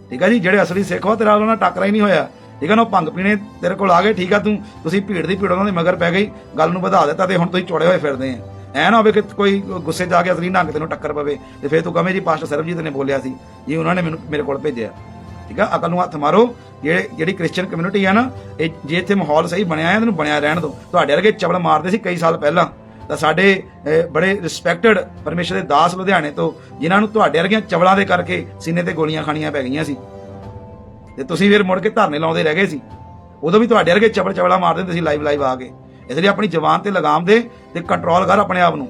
ਠੀਕ ਆ ਜੀ, ਜਿਹੜੇ ਅਸਲੀ ਸਿੱਖ ਵਾ ਤੇਰਾ ਉਹਨਾਂ ਨਾਲ ਟੱਕਰਾ ਹੀ ਨਹੀਂ ਹੋਇਆ। ਠੀਕ ਆ, ਨਾ ਉਹ ਭੰਗ ਪੀਣੇ ਤੇਰੇ ਕੋਲ ਆ ਗਏ, ਠੀਕ ਆ ਤੂੰ, ਤੁਸੀਂ ਭੀੜ ਦੀ ਭੀੜ ਉਹਨਾਂ ਦੇ ਮਗਰ ਪੈ ਗਈ, ਗੱਲ ਨੂੰ ਵਧਾ ਦਿੱਤਾ ਤੇ ਹੁਣ ਤੁਸੀਂ ਚੋੜੇ ਹੋਏ ਫਿਰਦੇ ਆ। ਐ ਨਾ ਹੋਵੇ ਕਿ ਕੋਈ ਗੁੱਸੇ ਜਾ ਕੇ ਅਸਲੀ ਨੰਗ ਤੈਨੂੰ ਟੱਕਰ ਪਵੇ, ਤੇ ਫੇਰ ਤੂੰ ਕਹਵੇਂ ਜੀ ਪਾਸਟਰ ਸਰਬਜੀਤ ਨੇ ਬੋਲਿਆ ਸੀ, ਜੀ ਉਹਨਾਂ ਨੇ ਮੈਨੂੰ, ਮੇਰੇ ਕੋਲ ਭੇਜਿਆ। ਠੀਕ ਆ? ਅਕਲ ਨੂੰ ਹੱਥ ਮਾਰੋ, ਜਿਹੜੇ, ਜਿਹੜੀ ਕ੍ਰਿਸਚੀਅਨ ਕਮਿਊਨਿਟੀ ਆ ਨਾ, ਇਹ ਜੇ ਇੱਥੇ ਮਾਹੌਲ ਸਹੀ ਬਣਿਆ ਹੈ ਇਹਨੂੰ ਬਣਿਆ ਰਹਿਣ ਦਿਓ। ਤੁਹਾਡੇ ਵਰਗੇ ਚਵਲ ਮਾਰਦੇ ਸੀ ਕਈ ਸਾਲ ਪਹਿਲਾਂ। ਤਾਂ ਸਾਡੇ ਬੜੇ ਰਿਸਪੈਕਟਡ ਪਰਮੇਸ਼ਰ ਦੇ ਦਾਸ ਲੁਧਿਆਣੇ ਤੋਂ, ਜਿਨ੍ਹਾਂ ਨੂੰ ਤੁਹਾਡੇ ਵਰਗੀਆਂ ਚਵਲਾਂ ਦੇ ਕਰਕੇ ਸੀਨੇ ਤੇ ਗੋਲੀਆਂ ਖਾਣੀਆਂ ਪੈ ਗਈਆਂ ਸੀ। ਤੇ ਤੁਸੀਂ ਫਿਰ ਮੁੜ ਕੇ ਧਰਨੇ ਲਾਉਂਦੇ ਰਹਿ ਗਏ ਸੀ। ਉਦੋਂ ਵੀ ਤੁਹਾਡੇ ਵਰਗੇ ਚਵਲ ਚਵਲਾ ਮਾਰਦੇ ਹੁੰਦੇ ਸੀ ਲਾਈਵ ਲਾਈਵ ਆ ਕੇ। ਇਸ ਲਈ ਆਪਣੀ ਜ਼ਬਾਨ ਤੇ ਲਗਾਮ ਦੇ ਤੇ ਕੰਟਰੋਲ ਕਰ ਆਪਣੇ ਆਪ ਨੂੰ।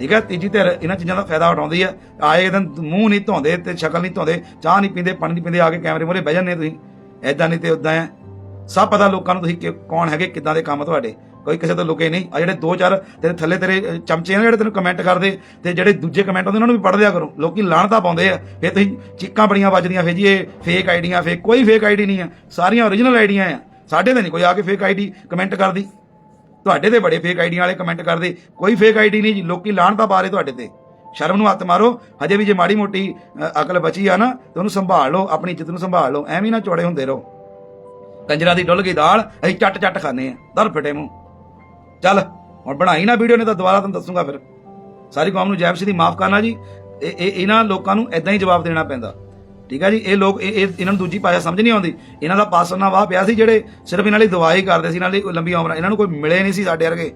ਠੀਕ ਹੈ? ਤੀਜੀ ਧਿਰ ਇਹਨਾਂ ਚੀਜ਼ਾਂ ਦਾ ਫਾਇਦਾ ਉਠਾਉਂਦੀ ਹੈ। ਆਏ ਦਿਨ ਮੂੰਹ ਨਹੀਂ ਧੋਂਦੇ ਤੇ ਸ਼ਕਲ ਨਹੀਂ ਧੋਂਦੇ, ਚਾਹ ਨਹੀਂ ਪੀਂਦੇ, ਪਾਣੀ ਨਹੀਂ ਪੀਂਦੇ, ਆ ਕੇ ਕੈਮਰੇ ਮੂਹਰੇ ਬਹਿ ਜਾਂਦੇ ਤੁਸੀਂ। ਐਦਾਂ ਨਹੀਂ ਤੇ ਉਦਾਂ ਹੈ। ਸਭ ਪਤਾ ਲੋਕਾਂ ਨੂੰ ਤੁਸੀਂ ਕਿ ਕੌਣ ਹੈਗੇ, ਕਿੱਦਾਂ ਦੇ ਕੰਮ ਤੁਹਾਡੇ। ਕੋਈ ਕਿਸੇ ਤੋਂ ਲੁਕੇ ਨਹੀਂ। ਆ ਜਿਹੜੇ ਦੋ ਚਾਰ ਤੇਰੇ ਥੱਲੇ ਤੇਰੇ ਚਮਚੇ ਨੇ ਜਿਹੜੇ ਤੈਨੂੰ ਕਮੈਂਟ ਕਰਦੇ, ਤੇ ਜਿਹੜੇ ਦੂਜੇ ਕਮੈਂਟ ਆਉਂਦੇ, ਉਹਨਾਂ ਨੂੰ ਵੀ ਪੜ੍ਹ ਲਿਆ ਕਰੋ। ਲੋਕੀ ਲਾਣਤਾ ਪਾਉਂਦੇ ਆ। ਫਿਰ ਤੁਸੀਂ ਚੀਕਾਂ ਬੜੀਆਂ ਵੱਜਦੀਆਂ, ਫਿਰ ਜੀ ਇਹ ਫੇਕ ਆਈਡੀਆਂ ਫੇਕ ਕੋਈ ਫੇਕ ਆਈਡੀ ਨਹੀਂ ਆ। ਸਾਰੀਆਂ ਓਰੀਜਨਲ ਆਈਡੀਆਂ ਆ ਸਾਡੇ ਤਾਂ ਨਹੀਂ ਕੋਈ ਆ ਕੇ ਫੇਕ ਆਈਡੀ ਕਮੈਂਟ ਕਰਦੀ। ਤੁਹਾਡੇ ਤੇ ਬੜੇ ਫੇਕ ਆਈਡੀਆਂ ਵਾਲੇ ਕਮੈਂਟ ਕਰਦੇ। ਕੋਈ ਫੇਕ ਆਈਡੀ ਨਹੀਂ ਜੀ, ਲੋਕੀ ਲਾਣਤਾ ਪਾ ਰਹੇ ਤੁਹਾਡੇ ਤੇ। ਸ਼ਰਮ ਨੂੰ ਹੱਥ ਮਾਰੋ, ਹਜੇ ਵੀ ਜੇ ਮਾੜੀ ਮੋਟੀ ਅਕਲ ਬਚੀ ਆ ਨਾ, ਤੇ ਉਹਨੂੰ ਸੰਭਾਲ ਲਓ, ਆਪਣੀ ਇੱਜ਼ਤ ਨੂੰ ਸੰਭਾਲ ਲਓ, ਐਵੇਂ ਨਾ ਚੌੜੇ ਹੁੰਦੇ ਰਹੋ। ਕੰਜਰਾਂ ਦੀ ਡੁੱਲ ਗਈ ਦਾਲ, ਅਸੀਂ ਚੱਟ ਚੱਟ ਖਾਂਦੇ ਆ ਦਰ ਫਿਟੇ ਮੂੰਹ। ਚੱਲ, ਹੁਣ ਬਣਾਈ ਨਾ ਵੀਡੀਓ ਨੇ ਤਾਂ ਦੁਬਾਰਾ ਤੁਹਾਨੂੰ ਦੱਸੂਗਾ ਫਿਰ। ਸਾਰੀ ਕੌਮ ਨੂੰ ਜੈਬਸੀ ਦੀ ਮਾਫ ਕਰਨਾ ਜੀ, ਇਹ, ਇਹ- ਇਹਨਾਂ ਲੋਕਾਂ ਨੂੰ ਐਦਾਂ ਹੀ ਜਵਾਬ ਦੇਣਾ ਪੈਂਦਾ। ਠੀਕ ਹੈ ਜੀ? ਇਹ ਲੋਕ, ਇਹ, ਇਹ- ਇਹਨਾਂ ਨੂੰ ਦੂਜੀ ਭਾਸ਼ਾ ਸਮਝ ਨਹੀਂ ਆਉਂਦੀ। ਇਹਨਾਂ ਦਾ ਪਾਸਰ ਨਾਲ ਵਾਹ ਪਿਆ ਸੀ ਜਿਹੜੇ ਸਿਰਫ ਇਹਨਾਂ ਲਈ ਦਵਾਈ ਕਰਦੇ ਸੀ, ਇਹਨਾਂ ਲਈ ਲੰਬੀਆਂ ਉਮਰਾਂ ਇਹਨਾਂ ਨੂੰ ਕੋਈ ਮਿਲੇ ਨਹੀਂ ਸੀ ਸਾਡੇ ਵਰਗੇ।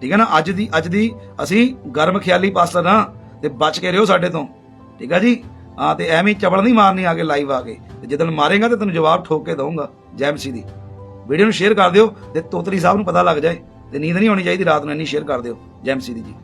ਠੀਕ ਹੈ ਨਾ? ਅੱਜ ਦੀ ਅੱਜ ਦੀ ਅਸੀਂ ਗਰਮ ਖਿਆਲੀ ਪਾਸਰ ਹਾਂ ਤੇ ਬਚ ਕੇ ਰਹੋ ਸਾਡੇ ਤੋਂ। ਠੀਕ ਹੈ ਜੀ? ਹਾਂ, ਤੇ ਐਵੇਂ ਹੀ ਚਵਲ ਨਹੀਂ ਮਾਰਨੀ ਆ ਕੇ ਲਾਈਵ ਆ ਕੇ। ਤੇ ਜਦੋਂ ਮਾਰੇਗਾ ਤੇ ਤੈਨੂੰ ਜਵਾਬ ਠੋਕ ਕੇ ਦਊਂਗਾ ਜੈਮਸੀ ਦੀ। ਵੀਡੀਓ ਨੂੰ ਸ਼ੇਅਰ ਕਰ ਦਿਓ ਤੇ ਤੋਤਰੀ ਸਾਹਿਬ ਨੂੰ ਪਤਾ ਲੱਗ ਜਾਏ। ਤੇ ਨੀਂਦ ਨਹੀਂ ਆਉਣੀ ਚਾਹੀਦੀ, ਰਾਤ ਨੂੰ ਇੰਨੀ ਸ਼ੇਅਰ ਕਰ ਦਿਓ। ਜੈਮਸੀ ਦੀ ਜੀ।